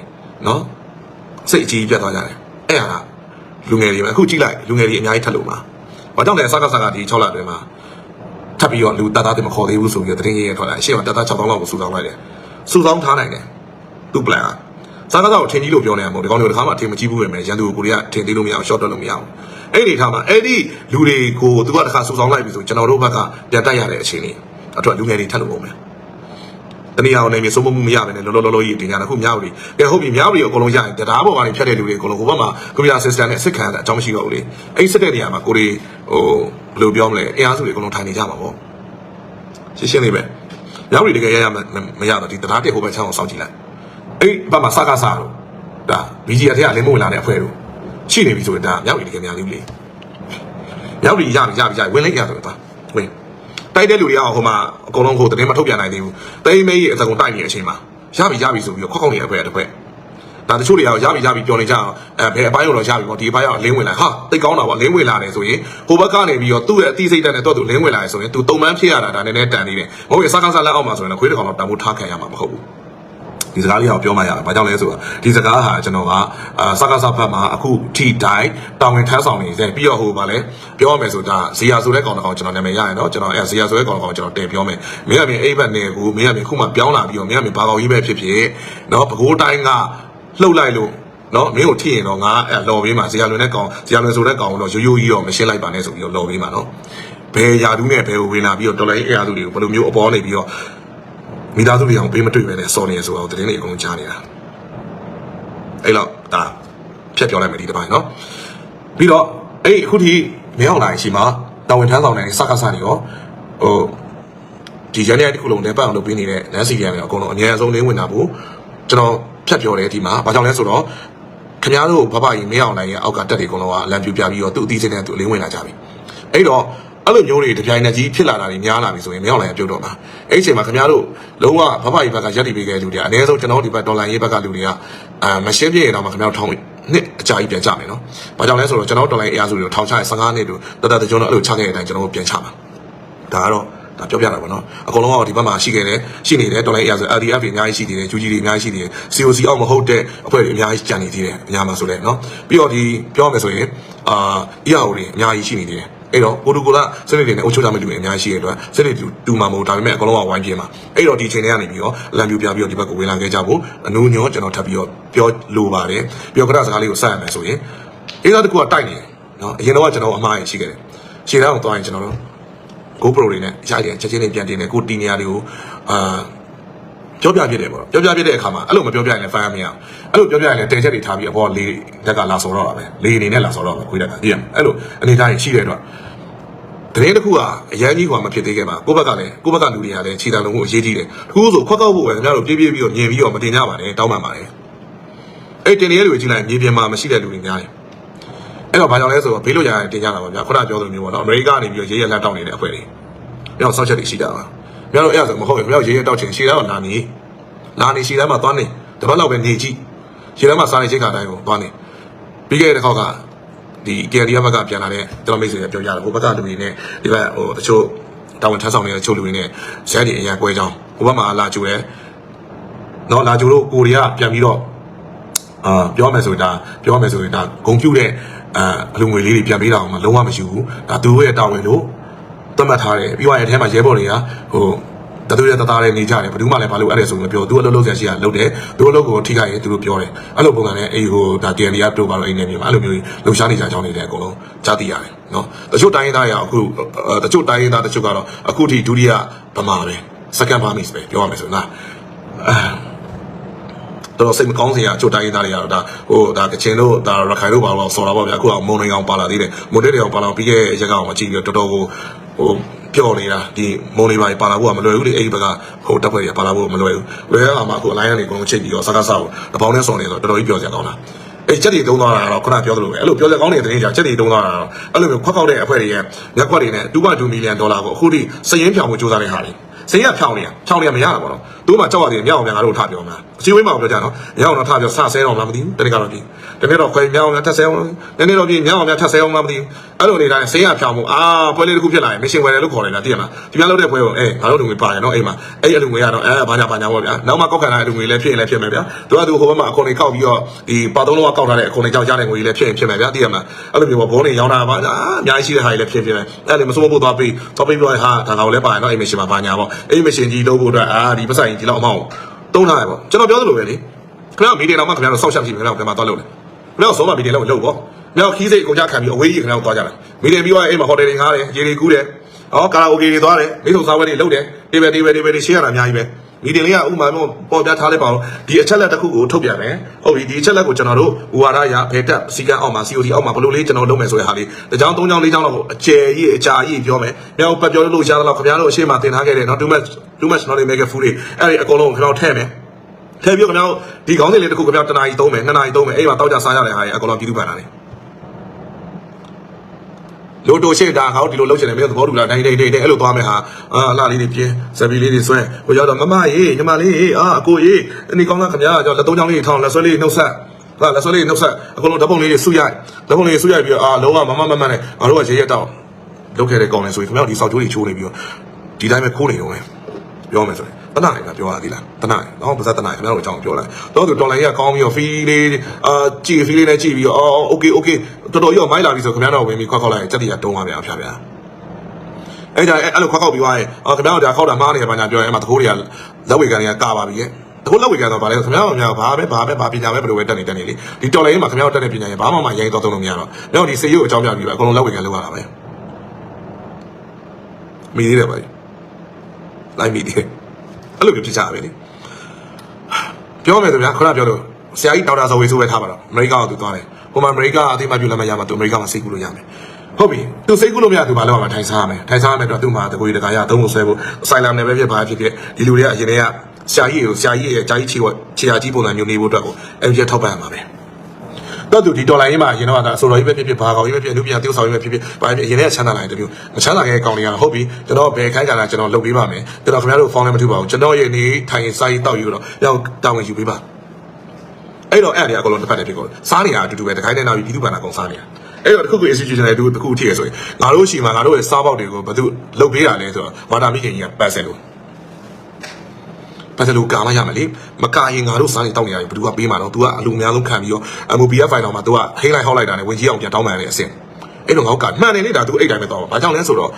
နော်စိတ်အကြီးပြက်သွားကြတယ်အဲ့ဟာ လူငယ်တွေမှာအခုကြည့်လိုက်လူငယ်တွေအများကြီးထပ်လို့မှာဘာကြောင့်လဲစကားစကားဒီ6လအတွင်းမှာထပ်ပြီးတော့လူတသားတွေမခေါ်သေးဘူးဆိုပြီးတော့တရင်ရဲထွက်လာအရှိမတသား6000လောက်ကိုစုဆောင်းလိုက်တယ်စုဆောင်းထားနိုင်တယ်သူ့ plan ကစကားစကားကိုထင်ကြီးလို့ပြောနေရမှာမဟုတ်ဒီကောင်တွေတခါမှအထင်မကြီးဘူးပဲမယ်ရန်သူကိုကိုရီးယားထင်သေးလို့မရအောင် short တော့လို့မရအောင်အဲ့ဒီထားမှာအဲ့ဒီလူတွေကိုသူကတခါစုဆောင်းလိုက်ပြီဆိုကျွန်တော်တို့ဘက်ကပြန်တက်ရတဲ့အချိန်လေးအတွက်လူငယ်တွေထပ်လို့ပုံမယ် တနည်းအောင်နေမြေစိုးမိုးမှုမရဘဲနဲ့လောလောလောလောကြီးတင်ကြတာခုမြောက်ပြီကဲဟုတ်ပြီမြောက်ပြီအကုန်လုံးရရင်တရားပေါ်ကနေဖြတ်တဲ့လူတွေအကုန်လုံးဟိုဘက်မှာကွန်ပျူတာ system နဲ့စစ်ခံရတာအကြောင်းမရှိတော့ဘူးလေအဲ့စစ်တဲ့နေရာမှာကိုတွေဟိုဘယ်လိုပြောမလဲအင်အားစုတွေအကုန်လုံးထိုင်နေကြမှာပေါ့ရှင်းရှင်းလေးပဲမြောက်ပြီတကယ်ရရမမရတော့ဒီတရားတက်ဟိုဘက်ချောင်းအောင်စောင့်ကြည့်လိုက်အဲ့ဘက်မှာစကားစားတော့ဒါ BG အထက်ကလင်းမဝင်လာတဲ့အဖွဲတို့ရှိနေပြီဆိုရင်ဒါမြောက်ပြီတကယ်များလေးလေမြောက်ပြီရပြီရပြီရပြီဝင်လိုက်ရတော့သွားဝင် တိုက်တဲ့လူတွေကဟိုမှာအကုန်လုံးဟိုတရင်မထုတ်ပြန်နိုင်သေးဘူးတိမ်မေးကြီးအစကုန်တိုက်နေတဲ့အချိန်မှာရပြီရပြီဆိုပြီးတော့ခွက်ခေါက်နေတဲ့အဖွဲတစ်ဖွဲဒါတချို့တွေကရပြီရပြီပြောနေကြအောင်အဲဘယ်အပိုင်းကိုတော့ရပြီပေါ့ဒီအပိုင်းကလင်းဝင်လာဟာတိတ်ကောင်းတာပေါ့လင်းဝင်လာတယ်ဆိုရင်ဟိုဘက်ကနေပြီးတော့သူ့ရဲ့အသိစိတ်ဓာတ်နဲ့တော့သူလင်းဝင်လာတယ်ဆိုရင်သူတုံမှန်းဖြစ်ရတာဒါနည်းနည်းတန်နေတယ်မဟုတ်ရင်စကားစားလက်အောက်မှာဆိုရင်ခွေးတစ်ကောင်တော့တန်ဖို့ထားခံရမှာမဟုတ်ဘူး ဒီစကားလေးကိုပြောမှရတယ်။ဘာကြောင့်လဲဆိုတော့ဒီစကားဟာကျွန်တော်ကအာစကားစဖတ်မှာအခုထိတိုင်းတောင်းဝင်ထမ်းဆောင်နေတယ်ပြီးတော့ဟိုဗာလဲပြောရမယ်ဆိုဒါဇီယာဆိုတဲ့ကောင်တစ်ကောင်ကျွန်တော်နာမည်ရရင်တော့ကျွန်တော်အဲဇီယာဆိုတဲ့ကောင်တစ်ကောင်ကျွန်တော်တင်ပြောမယ်။မင်းကမြင်အိဗတ်နယ်ကိုမင်းကမြင်ခုမှပြောင်းလာပြီးတော့မင်းကမြင်ဘာကောင်ကြီးပဲဖြစ်ဖြစ်နော်ပဲခူးတိုင်းကလှုပ်လိုက်လို့နော်မင်းကိုထိရင်တော့ငါအဲလော်ပေးမှာဇီယာလွင်တဲ့ကောင်ဇီယာလွင်ဆိုတဲ့ကောင်တော့ရိုးရိုးကြီးတော့မရှင်းလိုက်ပါနဲ့ဆိုပြီးတော့လော်ပေးမှာနော်။ဘယ်ယာတူးနဲ့ဘယ်ကိုဝင်လာပြီးတော့တော်လိုင်းအဲယာတူးတွေကိုဘယ်လိုမျိုးအပေါ်နေပြီးတော့ မိသားစုတွေအောင်ပေးမတွေ့ပဲနဲ့စော်နေရဆိုတော့တရင်တွေအကုန်ကြားနေတာအဲ့တော့ဒါဖြတ်ပြောလိုက်မယ်ဒီတစ်ပိုင်းနော်ပြီးတော့အဲ့အခုထိမရောက်လာရှိမှာတာဝန်ထမ်းဆောင်တဲ့စကားစားတွေရောဟိုဒီရန်ရတစ်ခုလုံးနဲ့ပတ်အောင်လုပ်ပေးနေတဲ့လမ်းစီရံတွေအကုန်လုံးအငြင်းဆုံးလင်းဝင်တာဘူးကျွန်တော်ဖြတ်ပြောတယ်ဒီမှာဘာကြောင့်လဲဆိုတော့ခင်ဗျားတို့ဘဘကြီးမင်းအောင်နိုင်ရဲ့အောက်ကတက်တွေအကုန်လုံးကအလံပြူပြပြီးတော့သူ့အသိစိတ်နဲ့သူအလင်းဝင်လာကြပြီအဲ့တော့ အဲ့လိုမျိုးတွေတပြိုင်နက်ကြီးဖြစ်လာတာတွေများလာပြီဆိုရင်မင်းအောင်နိုင်ပြုတ်တော့မှာအဲ့ဒီအချိန်မှာခင်ဗျားတို့လုံးဝဘဘကြီးဘက်ကရက်တည်ပေးခဲ့တဲ့လူတွေအနည်းဆုံးကျွန်တော်တို့ဒီဘက်ဒေါ်လာရေးဘက်ကလူတွေကအာမရှင်းပြရင်တော့မှခင်ဗျားတို့ထောင်းနှစ်အကြာကြီးပြန်ကြမယ်နော်။ဘာကြောင့်လဲဆိုတော့ကျွန်တော်ဒေါ်လာရေးအရာစုတွေကိုထောင်ချရင်15နှစ်တူတတတကြုံတော့အဲ့လိုချခဲ့တဲ့အတိုင်းကျွန်တော်တို့ပြန်ချမှာ။ဒါကတော့ဒါပြောပြတာပေါ့နော်အကုန်လုံးကဒီဘက်မှာရှိခဲ့တယ်ရှိနေတယ်တော်လိုင်းအရာဆို LDF တွေအများကြီးရှိသေးတယ်ဂျူဂျီတွေအများကြီးရှိသေးတယ် COC အောက်မဟုတ်တဲ့အဖွဲ့တွေအများကြီးကြံနေသေးတယ်အများမှာဆိုလဲနော်ပြီးတော့ဒီပြောမယ်ဆိုရင်အာ EAO တွေအများကြီးရှိနေသေးတယ် အဲ့တော့ကိုတူကိုလာစနစ်တွေနဲ့အုပ်ချုပ်ကြမယ့်လူတွေအများကြီးရှိတဲ့အတွက်စနစ်တူတူမှာမဟုတ်ဒါပေမဲ့အကုန်လုံးကဝိုင်းပြင်းမှာအဲ့တော့ဒီချိန်တွေကနေပြီးတော့လမ်းပြူပြပြီးတော့ဒီဘက်ကိုဝင်လာခဲ့ကြဖို့အနူးညောကျွန်တော်ထပ်ပြီးတော့ပြောလိုပါတယ်ပြောကြတဲ့စကားလေးကိုဆက်ရမယ်ဆိုရင်အေးသားတကူကတိုက်နေတယ်နော်အရင်တော့ကျွန်တော်အမှားရရှိခဲ့တယ်ခြေထောက်ကိုသွားရင်ကျွန်တော်တို့ GoPro တွေနဲ့ရိုက်တယ်ချက်ချင်းလေးပြန်တင်တယ်ကိုတီနေရာတွေကိုအာ ပြောပြပြတယ်ပေါ့ပြောပြပြတဲ့အခါမှာအဲ့လိုမပြောပြရင်လည်းဖိုင်ရမရအောင်အဲ့လိုပြောပြရင်လည်းတဲချက်တွေထားပြီးအပေါ်လေးတက်ကလာဆော်တော့တာပဲလေးအနေနဲ့လာဆော်တော့ပဲခွေးတက်ကသိရမလားအဲ့လိုအနေထားရင်ရှိတဲ့အတွက်တရင်တစ်ခုကအရန်ကြီးကမဖြစ်သေးခဲ့ပါကိုယ့်ဘက်ကလည်းကိုယ့်ဘက်ကလူတွေကလည်းခြေတံလုံးကိုအရေးကြီးတယ်တခုဆိုခွက်ကောက်ဖို့ပဲခင်ဗျားတို့ပြေးပြေးပြီးတော့ညင်ပြီးတော့မတင်ကြပါနဲ့တောင်းပန်ပါတယ်အဲ့တင်နေတဲ့လူတွေကြည့်လိုက်မြေပြင်မှာမရှိတဲ့လူတွေများတယ်အဲ့တော့ဘာကြောင့်လဲဆိုတော့ဘေးလို့ရရင်တင်ကြတာပါဗျာခုနပြောသလိုမျိုးပေါ့နော်အမေရိကနေပြီးတော့ရေးရလက်တောက်နေတဲ့အဖွဲ့တွေမြောက်ဆောက်ချက်တွေရှိကြတာ မြောက်တော့အဲ့ဒါဆိုမဟုတ်ဘူးမြောက်ရေးရတောက်ချင်ရှေ့တော့လာနေလာနေရှေ့တန်းမှာသွားနေတပတ်လောက်ပဲနေကြည့်ရှေ့တန်းမှာစားနေချိန်ခါတိုင်းကိုသွားနေပြီးခဲ့တဲ့တစ်ခေါက်ကဒီ KRD ဘက်ကပြန်လာတဲ့ကျွန်တော်မိတ်ဆွေတွေပြောကြတယ်ဟိုဘက်ကလူတွေနဲ့ဒီဘက်ဟိုတချို့တာဝန်ထမ်းဆောင်နေတဲ့ချို့လူတွေနဲ့ဇက်တွေအရင်ကွဲကြောင်းဟိုဘက်မှာလာကြိုတယ်နော်လာကြိုလို့ကိုရီးယားပြန်ပြီးတော့အာပြောမယ်ဆိုရင်ဒါပြောမယ်ဆိုရင်ဒါဂုံပြူတဲ့အာအလူငွေလေးတွေပြန်ပေးတာအောင်မလုံးဝမရှိဘူးဒါသူတို့ရဲ့တာဝန်လို့ သတ်မှတ်ထားတယ်ပြီးသွားရင်အထဲမှာရဲဘော်တွေကဟိုတသူရဲ့တသားတွေနေကြတယ်ဘယ်သူမှလည်းဘာလို့အဲ့ဒါဆိုမပြောသူအလုပ်လုပ်ဆရာရှိတာလုပ်တယ်သူအလုပ်ကိုထိခိုက်ရင်သူတို့ပြောတယ်အဲ့လိုပုံစံနဲ့အေးဟိုဒါ TND ကတို့ပါတော့အိမ်နေမြေမှာအဲ့လိုမျိုးလှုပ်ရှားနေကြကြောင်းနေတယ်အကုန်လုံးကြားသိရတယ်နော်တချို့တိုင်းရင်းသားတွေအခုတချို့တိုင်းရင်းသားတချို့ကတော့အခုထိဒုတိယဗမာပဲ second Burmese ပဲပြောရမယ်ဆိုတော့အာတော့စိတ်မကောင်းစရာအချို့တိုင်းရင်းသားတွေကတော့ဒါဟိုဒါကချင်တို့ဒါရခိုင်တို့ပါတော့ဆော်တာပေါ့ဗျာအခုကမုံနေအောင်ပါလာသေးတယ်မွန်တက်တွေအောင်ပါလာပြီးခဲ့ရက်ကောင်အကြည့်ပြီးတော့တော်တော်ကို ဟိုပြော့နေတာဒီမုံနေပါပါလာဖို့ကမလွယ်ဘူးလေအဲ့ဒီဘက်ကဟိုတက်ဖွဲ့တွေပါလာဖို့မလွယ်ဘူးလွယ်ရအောင်မှအခုအလိုင်းကနေအကုန်လုံးချိတ်ပြီးတော့စကားစားကိုတပေါင်းနဲ့ဆော်နေဆိုတော့တော်တော်ကြီးပြောစရာကောင်းတာအေးချက်တွေတုံးသွားတာတော့ခုနပြောသလိုပဲအဲ့လိုပြောစကောင်းတဲ့သတင်းကြောင့်ချက်တွေတုံးသွားတာတော့အဲ့လိုမျိုးခွက်ကောက်တဲ့အဖွဲ့တွေရဲ့ရက်ခွက်တွေနဲ့2.2မီလီယံဒေါ်လာကိုအခုထိစည်ရင်းဖြောင်မှုစူးစမ်းတဲ့ဟာတွေစည်ရဖြောင်နေရဖြောင်နေရမရတာပေါ့နော်သူမှကြောက်ရတယ်မြောက်အောင်များငါတို့ထားပြောမှာအစည်းအဝေးမှာပြောကြနော်မြောက်အောင်တော့ထားပြောစဆဲအောင်လားမသိဘူးတနေ့ကတော့ဒီ တနေ့တော့ခွဲမြောက်အောင်များထပ်ဆဲအောင်နည်းနည်းတော့ပြင်မြောက်အောင်များထပ်ဆဲအောင်လားမသိဘူးအဲ့လိုနေတိုင်းစည်ရဖြောင်မှုအာပွဲလေးတစ်ခုဖြစ်လာရင်မရှင်ဝယ်တယ်လို့ခေါ်တယ်လားသိရမလားဒီများလုပ်တဲ့ပွဲကိုအေးငါတို့လူငွေပါရနော်အိမ်မှာအဲ့အလူငွေကတော့အဲဘာညာဘာညာပေါ့ဗျာနောက်မှကောက်ခံလာတဲ့အလူငွေလည်းဖြစ်ရင်လည်းဖြစ်မယ်ဗျာသူကသူဟိုဘက်မှာအခွန်တွေကောက်ပြီးတော့ဒီပါသုံးလုံးကကောက်ထားတဲ့အခွန်တွေကြောင့်ရတဲ့ငွေတွေလည်းဖြစ်ရင်ဖြစ်မယ်ဗျာသိရမလားအဲ့လိုမျိုးပေါ့ဘုန်းတွေရောင်းတာပါအာအများကြီးရှိတဲ့ဟာတွေလည်းဖြစ်ဖြစ်မယ်အဲ့လေမစိုးမဖို့သွားပြီးသွားပြီးပြောဟာဒါကောင်လည်းပါရနော်အိမ်မရှင်မှာဘာညာပေါ့အိမ်မရှင်ကြီးလုပ်ဖို့အတွက်အာဒီပတ်စံကြီးဒီလောက်အမောင်းတုံးထားရပေါ့ကျွန်တော်ပြောသလိုပဲလေခင်ဗျားမီဒီယာတော့မှခင်ဗျားတို့စောက်ရှက်ရှိပြီခင်ဗျားတို့ပြန်မသွားလို့လေ ခင်ဗျားတို့ဆုံးမမီဒီယာလုံးလို့ပေါ့မြောက်ခီးစိတ်အကုန်ကြခံပြီးအဝေးကြီးခင်ဗျားတို့သွားကြတာမီဒီယာပြီးတော့အိမ်မှာဟိုတယ်တွေငားတယ်ရေတွေကူးတယ်ဟောကာလာအိုကေတွေသွားတယ်မိထုံစားဝဲတွေလုပ်တယ်တေဘယ်တေဘယ်တေဘယ်တွေရှင်းရတာအများကြီးပဲမီဒီယာလေးကဥမာမျိုးပေါ်ပြထားလိုက်ပါအောင်ဒီအချက်လက်တစ်ခုကိုထုတ်ပြန်မယ်ဟုတ်ပြီဒီအချက်လက်ကိုကျွန်တော်တို့ဥဝါဒရဖေတက်စီကံအောက်မှာ COD အောက်မှာဘယ်လိုလေးကျွန်တော်လုပ်မယ်ဆိုတဲ့ဟာလေးတကြောင်၃ကြောင်၄ကြောင်လောက်ကိုအကျယ်ကြီးအကြာကြီးပြောမယ်မြောက်ပတ်ပြောလို့ရသလောက်ခင်ဗျားတို့အရှိမတင်ထားခဲ့တယ်နော် too much too much knowledge make food တွေအဲ့ဒီအကုန်လုံးကိုခင်ဗျားတို့ထည့်မယ် ထည့်ပြီးတော့ခင်ဗျားတို့ဒီခေါင်းစဉ်လေးတစ်ခုခင်ဗျားတို့တနားကြီးသုံးမယ်နှစ်နာရီသုံးမယ်အဲ့မှာတောက်ကြစားရတဲ့ဟာတွေအကုန်လုံးပြည်သူ့ဗန်တာလေးလိုတိုရှေ့တာငါတို့ဒီလိုလုပ်ချင်တယ်မင်းတို့သဘောတူလားတိုင်းတိုင်းတိုင်းအဲ့လိုသွားမယ်ဟာအာလှလေးတွေပြင်းဇပီလေးတွေဆွဲဟိုရောက်တော့မမရေးညီမလေးရေးအာအကိုရေးအနေကောင်းလားခင်ဗျာကျွန်တော်လက်သုံးချောင်းလေးထောင်းလက်ဆွဲလေးနှုတ်ဆက်ဟာလက်ဆွဲလေးနှုတ်ဆက်အကုန်လုံးဓာတ်ပုံလေးတွေစုရိုက်ဓာတ်ပုံလေးတွေစုရိုက်ပြီးတော့အာလုံးဝမမမမနဲ့ငါတို့ကရေရက်တော့လုပ်ခဲ့တဲ့ကောင်းလဲဆိုရင်ခင်ဗျာဒီစောက်ချိုးတွေချိုးနေပြီးတော့ဒီတိုင်းပဲခိုးနေတော့မယ်ပြောမယ်ဆိုရင် တနာနေကပြောရသေးလားတနာနေတော့ပါဇက်တနာခင်ဗျားတို့အကြောင်းပြောလိုက်တော့သူတော်လိုင်းကြီးကကောင်းပြီးတော့ဖီးလေးအာကြည့်ဖီးလေးနဲ့ကြည့်ပြီးတော့အော်โอเคโอเคတော်တော်ကြီးတော့မိုက်လာပြီဆိုခင်ဗျားတို့ဝင်ပြီးခွက်ခွက်လိုက်စက်တီကတုံးသွားပြန်အဖျားဗျာအဲ့ဒါအဲ့လိုခွက်ခွက်ပြီးသွားရင်အော်ခင်ဗျားတို့ဒါခောက်တာမားနေတယ်ဘာညာပြောရင်အဲ့မှာတကိုးတွေကလက်ဝေကန်တွေကကာပါပြီရဲ့တကိုးလက်ဝေကန်တော့ဗာလဲခင်ဗျားတို့များဘာပဲဘာပဲဘာပညာပဲဘယ်လိုပဲတက်နေတက်နေလေဒီတော်လိုင်းမှာခင်ဗျားတို့တက်တဲ့ပညာရင်ဘာမှမရိုင်းတော့သုံးလို့မရတော့ညောဒီစေရုပ်အကြောင်းပြပြီးပဲအကုန်လုံးလက်ဝေကန်လောက်ရတာပဲမိသေးတယ်ဗျလိုက်မိသေးတယ် အဲ့လိုမျိုးဖြစ်ကြရပဲလေပြောမယ်ဆိုဗျာခုနပြောလို့ဆရာကြီးဒေါက်တာဇော်ဝေဆိုးပဲထားပါတော့အမေရိကန်ကသူသွားတယ်ဟိုမှာအမေရိကန်အသိမှပြုလက်မှတ်ရမှာသူအမေရိကန်မှာစိတ်ကူးလို့ရမယ်ဟုတ်ပြီသူစိတ်ကူးလို့မရသူဘာလုပ်ရမှာထိုင်စားရမယ်ထိုင်စားရမယ်တော့သူ့မှာတကူကြီးတကာရသုံးလို့ဆွဲဖို့ဆိုင်လာနယ်ပဲဖြစ်ပါဖြစ်ဖြစ်ဒီလူတွေကအရင်တည်းကဆရာကြီးကိုဆရာကြီးရဲ့ဂျာကြီးချီဝချီယာကြီးပုံစံမျိုးနေဖို့အတွက်ကို MJ ထောက်ပံ့ရမှာပဲ တော့သူဒီဒေါ်လာရင်းမှာရင်တော့ဒါဆိုတော့ကြီးပဲဖြစ်ဖြစ်ဘာကောင်ကြီးပဲဖြစ်ဖြစ်လူပြန်တိကျဆောင်ကြီးပဲဖြစ်ဖြစ်ဘာဖြစ်အရင်ကချမ်းသာလာတဲ့မျိုးမချမ်းသာခဲ့တဲ့ကောင်တွေကဟုတ်ပြီကျွန်တော်ဘယ်ခိုင်းကြတာကျွန်တော်လုပ်ပေးပါမယ်ကျွန်တော်ခင်ဗျားတို့ဖောင်းလည်းမထုပါဘူးကျွန်တော်ရဲ့နေထိုင်စာရေးတောက်ယူတော့ရောက်တောင်းဝင်ယူပေးပါအဲ့တော့အဲ့ဒီအကောင်လုံးတစ်ဖက်တည်းဖြစ်ကုန်စားနေတာအတူတူပဲတခိုင်းတဲ့နောက်ပြီးပြည်သူ့ဘာသာကောင်စားနေတာအဲ့တော့တခုခု institution တွေတခုထည့်ရဆိုရင်ငါတို့ရှိမှာငါတို့ရဲ့စားပေါက်တွေကိုဘယ်သူလုပ်ပေးတာလဲဆိုတော့ဝါတာမိခင်ကြီးကပတ်ဆက်လို့ ပတ်သက်လို့ကာမရမယ်လေမကာရင်ငါတို့စားနေတောက်နေရရင်ဘယ်သူကပေးမှာတော့ तू ကအလူအများဆုံးခံပြီးတော့ MOPF ဖိုင်တော့မှာ तू ကဟိလိုက်ဟောက်လိုက်တာနဲ့ဝင်ကြီးအောင်ပြန်တောင်းပန်ရတဲ့အဆင့်အဲ့တော့ငါတို့ကမှန်တယ်လေဒါ तू အဲ့တိုင်းပဲတော့ဘာကြောင့်လဲဆိုတော့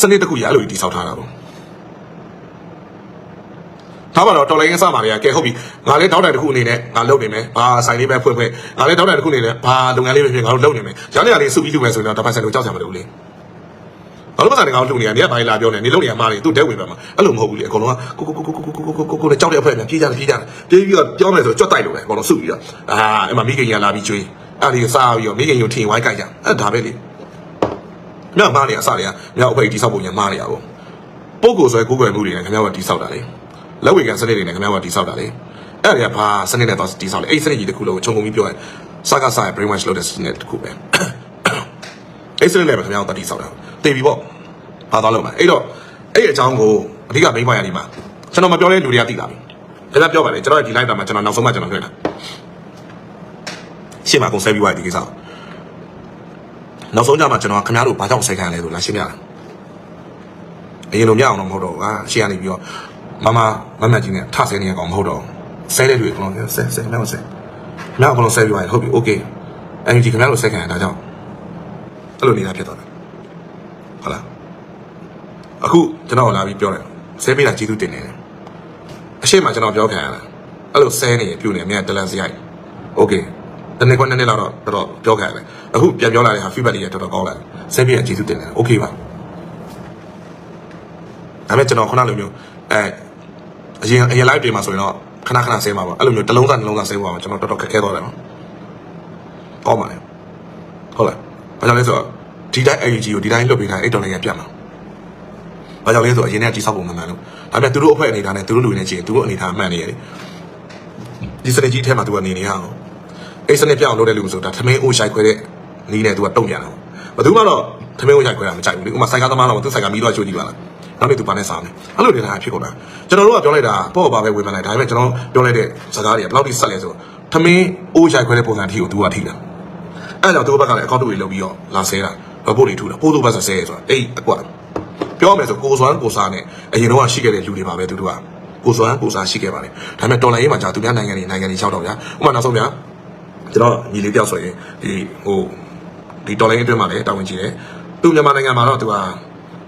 စနစ်တစ်ခုရအဲ့လိုကြီးတိဆောက်ထားတာပေါ့ဒါမှတော့တော်လိုင်းကစားပါလေကဲဟုတ်ပြီငါလည်းတောက်တိုင်တစ်ခုအနေနဲ့ငါလုပ်နေမယ်ဘာဆိုင်လေးပဲဖွင့်ဖွင့်ငါလည်းတောက်တိုင်တစ်ခုအနေနဲ့ဘာလုပ်ငန်းလေးပဲဖြစ်ငါတို့လုပ်နေမယ်ရောင်းနေရလေးစုပြီးလုပ်မယ်ဆိုရင်တော့တစ်ပတ်ဆက်လို့ကြောက်ကြမှာလို့လေ ဘာလို့မစားနေကောင်လုပ်နေရနေကဘာလာပြောနေနေလုပ်နေရမှာလေသူတဲဝင်ပါမှာအဲ့လိုမဟုတ်ဘူးလေအကုန်လုံးကကိုကိုကိုကိုကိုကိုကိုကိုကိုနဲ့ကြောက်တဲ့အဖက်ပြန်ပြေးကြတယ်ပြေးကြတယ်ပြေးပြီးတော့ပြောမယ်ဆိုကြွတ်တိုက်လို့ပဲအကုန်လုံးစုပြီးတော့အာအဲ့မှာမိခင်ကြီးလာပြီးကျွေးအဲ့ဒီစားပြီးတော့မိခင်ကြီးကိုထင်ဝိုင်းကြိုက်ကြအဲ့ဒါပဲလေမြောက်မားနေအစားတွေကမြောက်အဖိတ်တိဆောက်ပုံညာမားနေရပေါ့ပုတ်ကိုဆွဲကိုယ်ွယ်မှုတွေနဲ့ခင်ဗျားကတိဆောက်တာလေလက်ဝေကန်စနစ်တွေနဲ့ခင်ဗျားကတိဆောက်တာလေအဲ့ဒါကဘာစနစ်နဲ့တော့တိဆောက်လေအဲ့စနစ်ကြီးတစ်ခုလုံးကိုခြုံငုံပြီးပြောရင်စကားစား brain wash လုပ်တဲ့စနစ်တစ်ခုပဲအဲ့စနစ်နဲ့ပဲခင်ဗျားကတိဆောက်တာ တင်ပြီပေါ့ဘာသွားလို့မှာအဲ့တော့အဲ့အကြောင်းကိုအဓိကမိမရနေမှာကျွန်တော်မပြောလဲလူတွေကသိတာပြီဒါကပြောပါလေကျွန်တော်ဒီ live တာမှာကျွန်တော်နောက်ဆုံးမှကျွန်တော်တွေ့တာရှေ့မှာကုန်ဆဲပြီးသွားဒီကိစ္စနောက်ဆုံးကြမှာကျွန်တော်ခင်ဗျားတို့ဘာကြောင့်ဆိုင်ခံလဲဆိုလာရှင်းပြတာအရင်လိုမရအောင်တော့မဟုတ်တော့ဘူးဟာရှေ့ကနေပြီးတော့မမမမကြီးနဲ့ထဆဲနေရကောင်မဟုတ်တော့ဆဲတဲ့လူကတော့ဆဲဆဲနောက်ဆဲနောက်ကတော့ဆဲပြီးသွားတယ်ဟုတ်ပြီ okay အန်ဂျီခင်ဗျားတို့ဆိုင်ခံတာကြောင့်အဲ့လိုနေတာဖြစ်သွားတယ် အခုကျွန်တော်လာပြီးပြောတယ်ဆဲပေးတာကျေးဇူးတင်တယ်အရှိမကျွန်တော်ပြောခံရတာအဲ့လိုဆဲနေပြုတ်နေအမြဲတလန်စရိုက်โอเคတနေ့ခွန်းနေ့လောက်တော့တော်တော်ပြောခံရတယ်အခုပြန်ပြောလာတဲ့ဟာ feedback တွေတော်တော်ကောင်းလာတယ်ဆဲပေးတာကျေးဇူးတင်တယ်โอเคပါဒါပေမဲ့ကျွန်တော်ခုနလိုမျိုးအဲအရင်အရင် live တွေမှာဆိုရင်တော့ခဏခဏဆဲမှာပါအဲ့လိုမျိုးတစ်လုံးသားနှလုံးသားဆဲပါမှာကျွန်တော်တော်တော်ခက်ခဲသွားတယ်နော်ကောင်းပါလေဟုတ်လားဘာကြောင့်လဲဆိုတော့ဒီတိုင်း AG ကိုဒီတိုင်းလွတ်ပေးတိုင်းအဲ့တော်လည်းရပြတ်မှာ ဘာကြောင့်လဲဆိုတော့အရင်ကကြီးဆောက်ပုံမှန်မှန်လို့ဒါပေမဲ့သူတို့အဖွဲ့အနေထားနဲ့သူတို့လူတွေနဲ့ချင်းသူတို့အနေထားမှန်နေရတယ်ဒီစနစ်ကြီးထဲမှာသူကနေနေရအောင်အဲ့စနစ်ပြောင်းလုပ်တဲ့လူဆိုတာသမင်းအိုးရှိုက်ခွဲတဲ့နီးနဲ့သူကတုံ့ပြန်တာဘယ်သူမှတော့သမင်းအိုးရှိုက်ခွဲတာမကြိုက်ဘူးလေဥပမာဆိုင်ကားသမားတော့သူဆိုင်ကားမီးတော့ချိုးကြည့်ပါလားနောက်နေ့သူပါနဲ့စားမယ်အဲ့လိုတင်တာဖြစ်ကုန်တာကျွန်တော်တို့ကပြောလိုက်တာပေါ့ပါပဲဝေဖန်လိုက်ဒါပေမဲ့ကျွန်တော်ပြောလိုက်တဲ့စကားတွေကဘယ်လောက်ထိဆက်လဲဆိုသမင်းအိုးရှိုက်ခွဲတဲ့ပုံစံအထိကိုသူကထိတာအဲ့ကြောင့်သူ့ဘက်ကလည်းအကောင့်တွေလုပ်ပြီးတော့လာဆဲတာတော့ပို့တွေထူတာပို့သူ့ဘက်ဆက်ဆဲရဲဆိုတာအဲ့အကွာ ပြောမယ်ဆိုကိုစွမ်းကိုစားနဲ့အရင်တော့ရှိခဲ့တဲ့လူတွေပါပဲသူတို့ကကိုစွမ်းကိုစားရှိခဲ့ပါတယ်ဒါပေမဲ့တော်လိုင်းရေးမှာကြာသူများနိုင်ငံတွေနိုင်ငံတွေရောက်တော့ဗျာဥပမာနောက်ဆုံးဗျာကျွန်တော်ညီလေးတယောက်ဆိုရင်ဒီဟိုဒီတော်လိုင်းအတွင်းမှာလည်းတာဝန်ကြီးတယ်သူမြန်မာနိုင်ငံမှာတော့သူက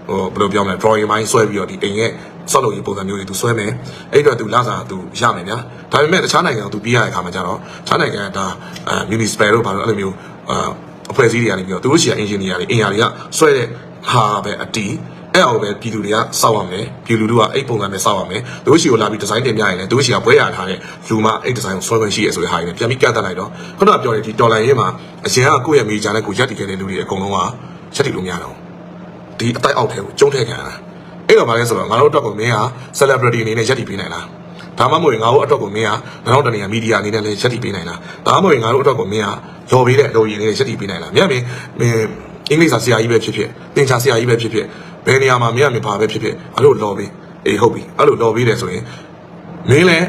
ဟိုဘယ်လိုပြောမလဲ drawing မိုင်းဆွဲပြီးတော့ဒီအိမ်ရဲ့ဆောက်လုပ်ရေးပုံစံမျိုးတွေသူဆွဲမယ်အဲ့တော့သူလာစားသူရမယ်ဗျာဒါပေမဲ့တခြားနိုင်ငံကသူပြီးရတဲ့အခါမှာကျတော့တခြားနိုင်ငံကဒါအဲ municipal တို့ဘာလို့အဲ့လိုမျိုးအာအဖွဲ့အစည်းတွေကနေပြီးတော့သူတို့ရှိရာ engineer တွေအင်ဂျင်နီယာတွေကဆွဲတဲ့ဟာပဲအတီး အဲ့အောင်ပဲပြည်သူတွေကစောက်ရမယ်ပြည်လူတို့ကအဲ့ပုံစံနဲ့စောက်ရမယ်သူတို့ရှိကိုလာပြီးဒီဇိုင်းတင်ပြရင်လည်းသူတို့ရှိကဘွဲရထားတဲ့လူမအဲ့ဒီဇိုင်းကိုဆွဲခွင့်ရှိရဆိုတဲ့ဟာတွေနဲ့ပြန်ပြီးကတ်တက်လိုက်တော့ခုနကပြောတဲ့ဒီဒေါ်လာရေးမှာအရင်ကကိုယ့်ရဲ့မိဂျာနဲ့ကိုရက်တည်ခဲ့တဲ့လူတွေအကုန်လုံးကရက်တည်လို့မရတော့ဒီအတိုက်အောက်ထဲကိုကျုံးထဲခံရတာအဲ့တော့ဗာလဲဆိုတော့ငါတို့အတွက်ကိုမင်းဟာ celebrity အနေနဲ့ရက်တည်ပေးနိုင်လားဒါမှမဟုတ်ငါတို့အတွက်ကိုမင်းဟာနောက်တနေရာမီဒီယာအနေနဲ့လည်းရက်တည်ပေးနိုင်လားဒါမှမဟုတ်ငါတို့အတွက်ကိုမင်းဟာရော်ပေးတဲ့လိုရည်အနေနဲ့ရက်တည်ပေးနိုင်လားမြန်မင်းမင်းအင်္ဂလိပ်စာဆရာကြီးပဲဖြစ်ဖြစ်သင်္ချာဆရာကြီးပဲဖြစ်ဖြစ် ဘယ်နေရာမှာမင်းကမင်းပါပဲဖြစ်ဖြစ်အဲ့လိုလော်ပေးအေးဟုတ်ပြီအဲ့လိုလော်ပေးတယ်ဆိုရင်မင်းလည်း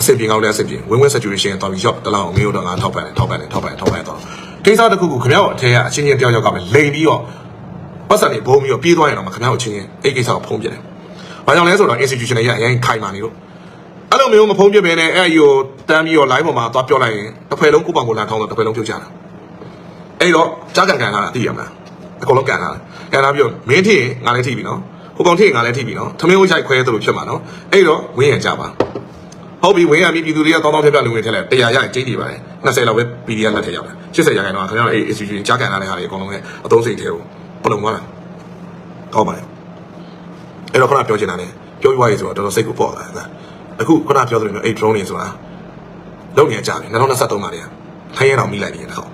အဆင်ပြေကောင်းတဲ့အဆင်ပြေ win win situation တော်ပြီးရော့တလောက်မင်းတို့တော့ငါထောက်ပံ့တယ်ထောက်ပံ့တယ်ထောက်ပံ့တယ်ထောက်ပံ့တော့ကိစ္စတစ်ခုခုခင်ဗျားတို့အထက်ကအချင်းချင်းတယောက်ယောက်ကပဲလိန်ပြီးတော့ပတ်စံတွေဘုံပြီးတော့ပြေးသွားရင်တော့ခင်ဗျားတို့ချင်းချင်းအဲ့ကိစ္စကိုဖုံးပြတယ်။ဘာကြောင့်လဲဆိုတော့ institution တွေကအရင်ခိုင်မာနေလို့အဲ့လိုမျိုးမဖုံးပြဘဲနဲ့အဲ့အကြီးကိုတန်းပြီးတော့ line ပေါ်မှာသွားပြောလိုက်ရင်တစ်ဖက်လုံးကိုပောင်ကိုလန်ထောင်းတော့တစ်ဖက်လုံးပြုတ်ကြတာ။အဲ့တော့ကြားကန်ကန်လာတာသိရမလား။ အကုန်လုံးကန်လာတယ်။ကန်လာပြီးတော့မင်းထိရင်ငါလည်းထိပြီနော်။ဟိုကောင်ထိရင်ငါလည်းထိပြီနော်။သမင်းဝိုးချိုက်ခွဲသလိုဖြစ်မှာနော်။အဲ့တော့ဝင်းရကြပါ။ဟုတ်ပြီဝင်းရပြီပြည်သူတွေကတောင်းတောင်းပြပြလူငွေထက်လဲ100ရရင်ကျင်းနေပါတယ်20လောက်ပဲ PDF လက်ထက်ရောက်တယ်80ရာခိုင်နှုန်းကခင်ဗျားတို့အဲ့ institution ကြားကန်လာတဲ့ဟာတွေအကုန်လုံးလည်းအသုံးစိတ်ထဲကိုပလုံသွားတာကောင်းပါလေအဲ့တော့ခဏပြောချင်တာလေပြောပြီးွားရေးဆိုတော့တော်တော်စိတ်ကိုပေါ့လာတာအခုခဏပြောသလိုမျိုးအဲ့ drone တွေဆိုတာလုံနေကြပြီ2023မှာတည်းခိုင်းရအောင်မိလိုက်နေတယ်တော့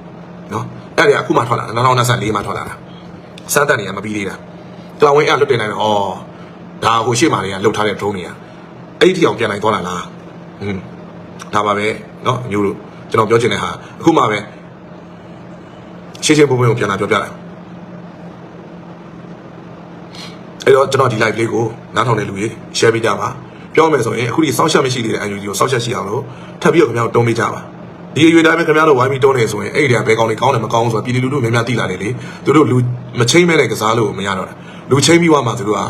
နော်အဲ့ဒါအခုမှထွက်လာတာ2024မှာထွက်လာတာ စမ်းတက်နေရမပြီးသေးတာကလောင်ဝင်းအဲ့လွတ်တင်နိုင်တယ်ဩဒါဟိုရှေ့မှာတွေကလှုပ်ထားတဲ့ drone တွေကအဲ့ဒီထီအောင်ပြန်နိုင်သွားလားလားဟွန်းဒါပါပဲเนาะမျိုးတို့ကျွန်တော်ပြောချင်တဲ့ဟာအခုမှပဲရှင်းရှင်းပုံပုံကိုပြန်လာပြောပြလိုက်အဲ့တော့ကျွန်တော်ဒီ live လေးကိုနားထောင်တဲ့လူတွေ share ပေးကြပါပြောမယ်ဆိုရင်အခုဒီစောင့်ရှက်မရှိသေးတဲ့ UNG ကိုစောင့်ရှက်ရှိအောင်လို့ထပ်ပြီးတော့ခင်ဗျားတို့တုံးပေးကြပါ ဒီအရွယ်တိုင်းပဲခင်ဗျားတို့ဝိုင်းပြီးတုံးနေဆိုရင်အဲ့ဒီကဘယ်ကောင်းနေကောင်းတယ်မကောင်းဘူးဆိုတော့ပြည်သူလူထုများများသိလာတယ်လေသူတို့လူမချင်းမဲတဲ့ကစားလို့မရတော့တာလူချင်းပြီးွားမှသူတို့က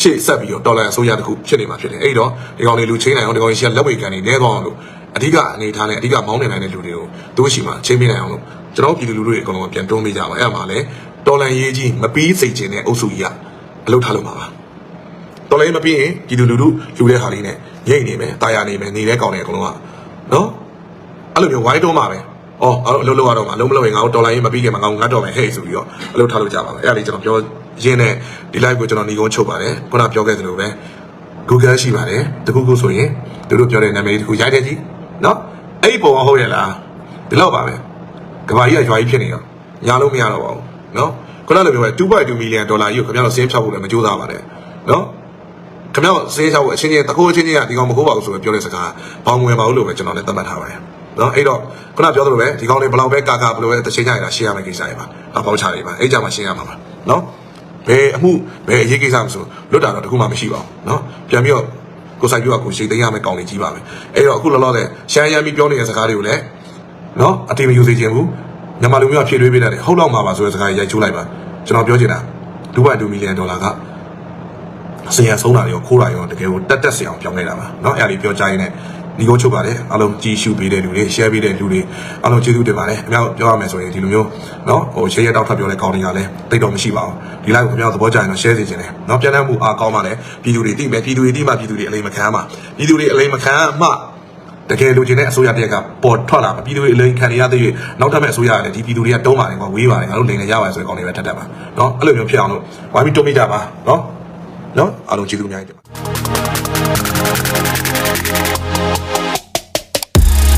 ရှေ့ဆက်ပြီးတော့ဒေါ်လာအစိုးရတခုဖြစ်နေမှာဖြစ်တယ်အဲ့တော့ဒီကောင်တွေလူချင်းနိုင်အောင်ဒီကောင်တွေရှေ့လက်ဝေကန်နေလဲသွားအောင်လို့အဓိကအနေထားနဲ့အဓိကမောင်းနေနိုင်တဲ့လူတွေကိုသူတို့ရှိမှချင်းပေးနိုင်အောင်လို့ကျွန်တော်ပြည်သူလူထုတွေအကုန်လုံးပြန်တွန်းပေးကြပါအဲ့မှာလဲဒေါ်လာရေးကြီးမပြီးစိတ်ချင်တဲ့အုပ်စုကြီးကအလုပ်ထားလို့မှာပါတော်လည်းမပြင်းရင်ပြည်သူလူထုလူတဲ့ဟာလေးနဲ့ရိတ်နေမယ်တာယာနေမယ်နေတဲ့ကောင်တွေအကုန်လုံးကနော် အဲ့လိုမျိုးဝိုင်းတွန်းပါပဲအော်အဲ့လိုအလုပ်လုပ်ရတော့မှာအလုံးမလုပ်ရင်ငါတို့တော်လိုင်းမပြီးခင်မှာငါငတ်တော်မယ်ဟဲ့ဆိုပြီးတော့အလုပ်ထားလို့ကြပါမယ်အဲ့ဒါလေးကျွန်တော်ပြောရင်းနဲ့ဒီ live ကိုကျွန်တော်ညီကုန်းချုပ်ပါတယ်ခုနပြောခဲ့သလိုပဲ Google ရှိပါတယ်တခုခုဆိုရင်သူတို့ပြောတဲ့နာမည်တခုရိုက်တဲ့ကြီးနော်အဲ့ဒီပုံကဟုတ်ရဲ့လားဒီလောက်ပါပဲကဘာကြီးကရွာကြီးဖြစ်နေရောညာလို့မရတော့ပါဘူးနော်ခုနလိုပြောပဲ2.2 million ဒေါ်လာကြီးကိုခင်ဗျားတို့စင်းဖြောက်ဖို့လည်းမကြိုးစားပါနဲ့နော်ခင်ဗျားဈေးချောက်အချင်းချင်းတခိုးအချင်းချင်းကဒီကောင်မခိုးပါဘူးဆိုပဲပြောတဲ့စကားဘောင်ဝင်ပါဘူးလို့ပဲကျွန်တော်လည်းသတ်မှတ်ထားပါတယ် နော်အဲ့တော့ခုနပြောသလိုပဲဒီကောင်တွေဘလောက်ပဲကာကာဘလို့ပဲတစ်ချိန်ကြရတာရှင်းရမယ့်ကိစ္စတွေပါအပေါင်းချတွေပါအဲ့ကြမှာရှင်းရမှာပါနော်ဘယ်အမှုဘယ်အရေးကိစ္စမဆိုလွတ်တာတော့တခုမှမရှိပါဘူးနော်ပြန်ပြီးတော့ကိုဆိုင်ပြောကကိုရှိသိမ်းရမယ့်ကောင်းနေကြီးပါပဲအဲ့တော့အခုလောလောဆယ်ရှမ်းရမ်းပြီးပြောနေတဲ့စကားတွေကိုလည်းနော်အတေးမယူစေချင်ဘူးမြန်မာလူမျိုးကဖြည့်တွေးပေးတယ်ဟုတ်တော့မှာပါဆိုတဲ့စကားရိုက်ချိုးလိုက်ပါကျွန်တော်ပြောချင်တာ2.2 million ဒေါ်လာက ဆရာဆုံးတာတွေရောခိုးတာရောတကယ်ကိုတက်တက်ဆရာအောင်ပြောင်းနေတာပါเนาะအဲ့ဒါလေးပြောကြရင်းနဲ့ ဒီကိုချုပ်ပါတယ်အားလုံးကြည်ရှုပေးတဲ့လူတွေ share ပေးတဲ့လူတွေအားလုံးကျေးဇူးတင်ပါတယ်အများပြောရမယ်ဆိုရင်ဒီလိုမျိုးเนาะဟို share ရတောက်ထပ်ပြောတဲ့ကောင်းတွေကလည်းတိတ်တော့မရှိပါဘူးဒီ live ကိုခင်ဗျားသဘောကျရင်တော့ share စီခြင်းတယ်เนาะပြန်တဲ့မှုအားကောင်းပါလေပြည်သူတွေသိမယ်ပြည်သူတွေသိမှပြည်သူတွေအလိမ်မခံမှာပြည်သူတွေအလိမ်မခံမှတကယ်လိုချင်တဲ့အစိုးရတရက်ကပေါ်ထွက်လာမှာပြည်သူတွေအလိမ်ခံရတဲ့၍နောက်ထပ်မဲ့အစိုးရရတယ်ဒီပြည်သူတွေကတုံးပါတယ်ကွာဝေးပါတယ်ငါတို့လိမ်နေရပါတယ်ဆိုတဲ့ကောင်းတွေပဲထပ်တက်ပါเนาะအဲ့လိုမျိုးဖြစ်အောင်လို့ဝိုင်းပြီးတွန်းမိကြပါเนาะနော်အားလုံးကျေးဇူးအများကြီးတင်ပါ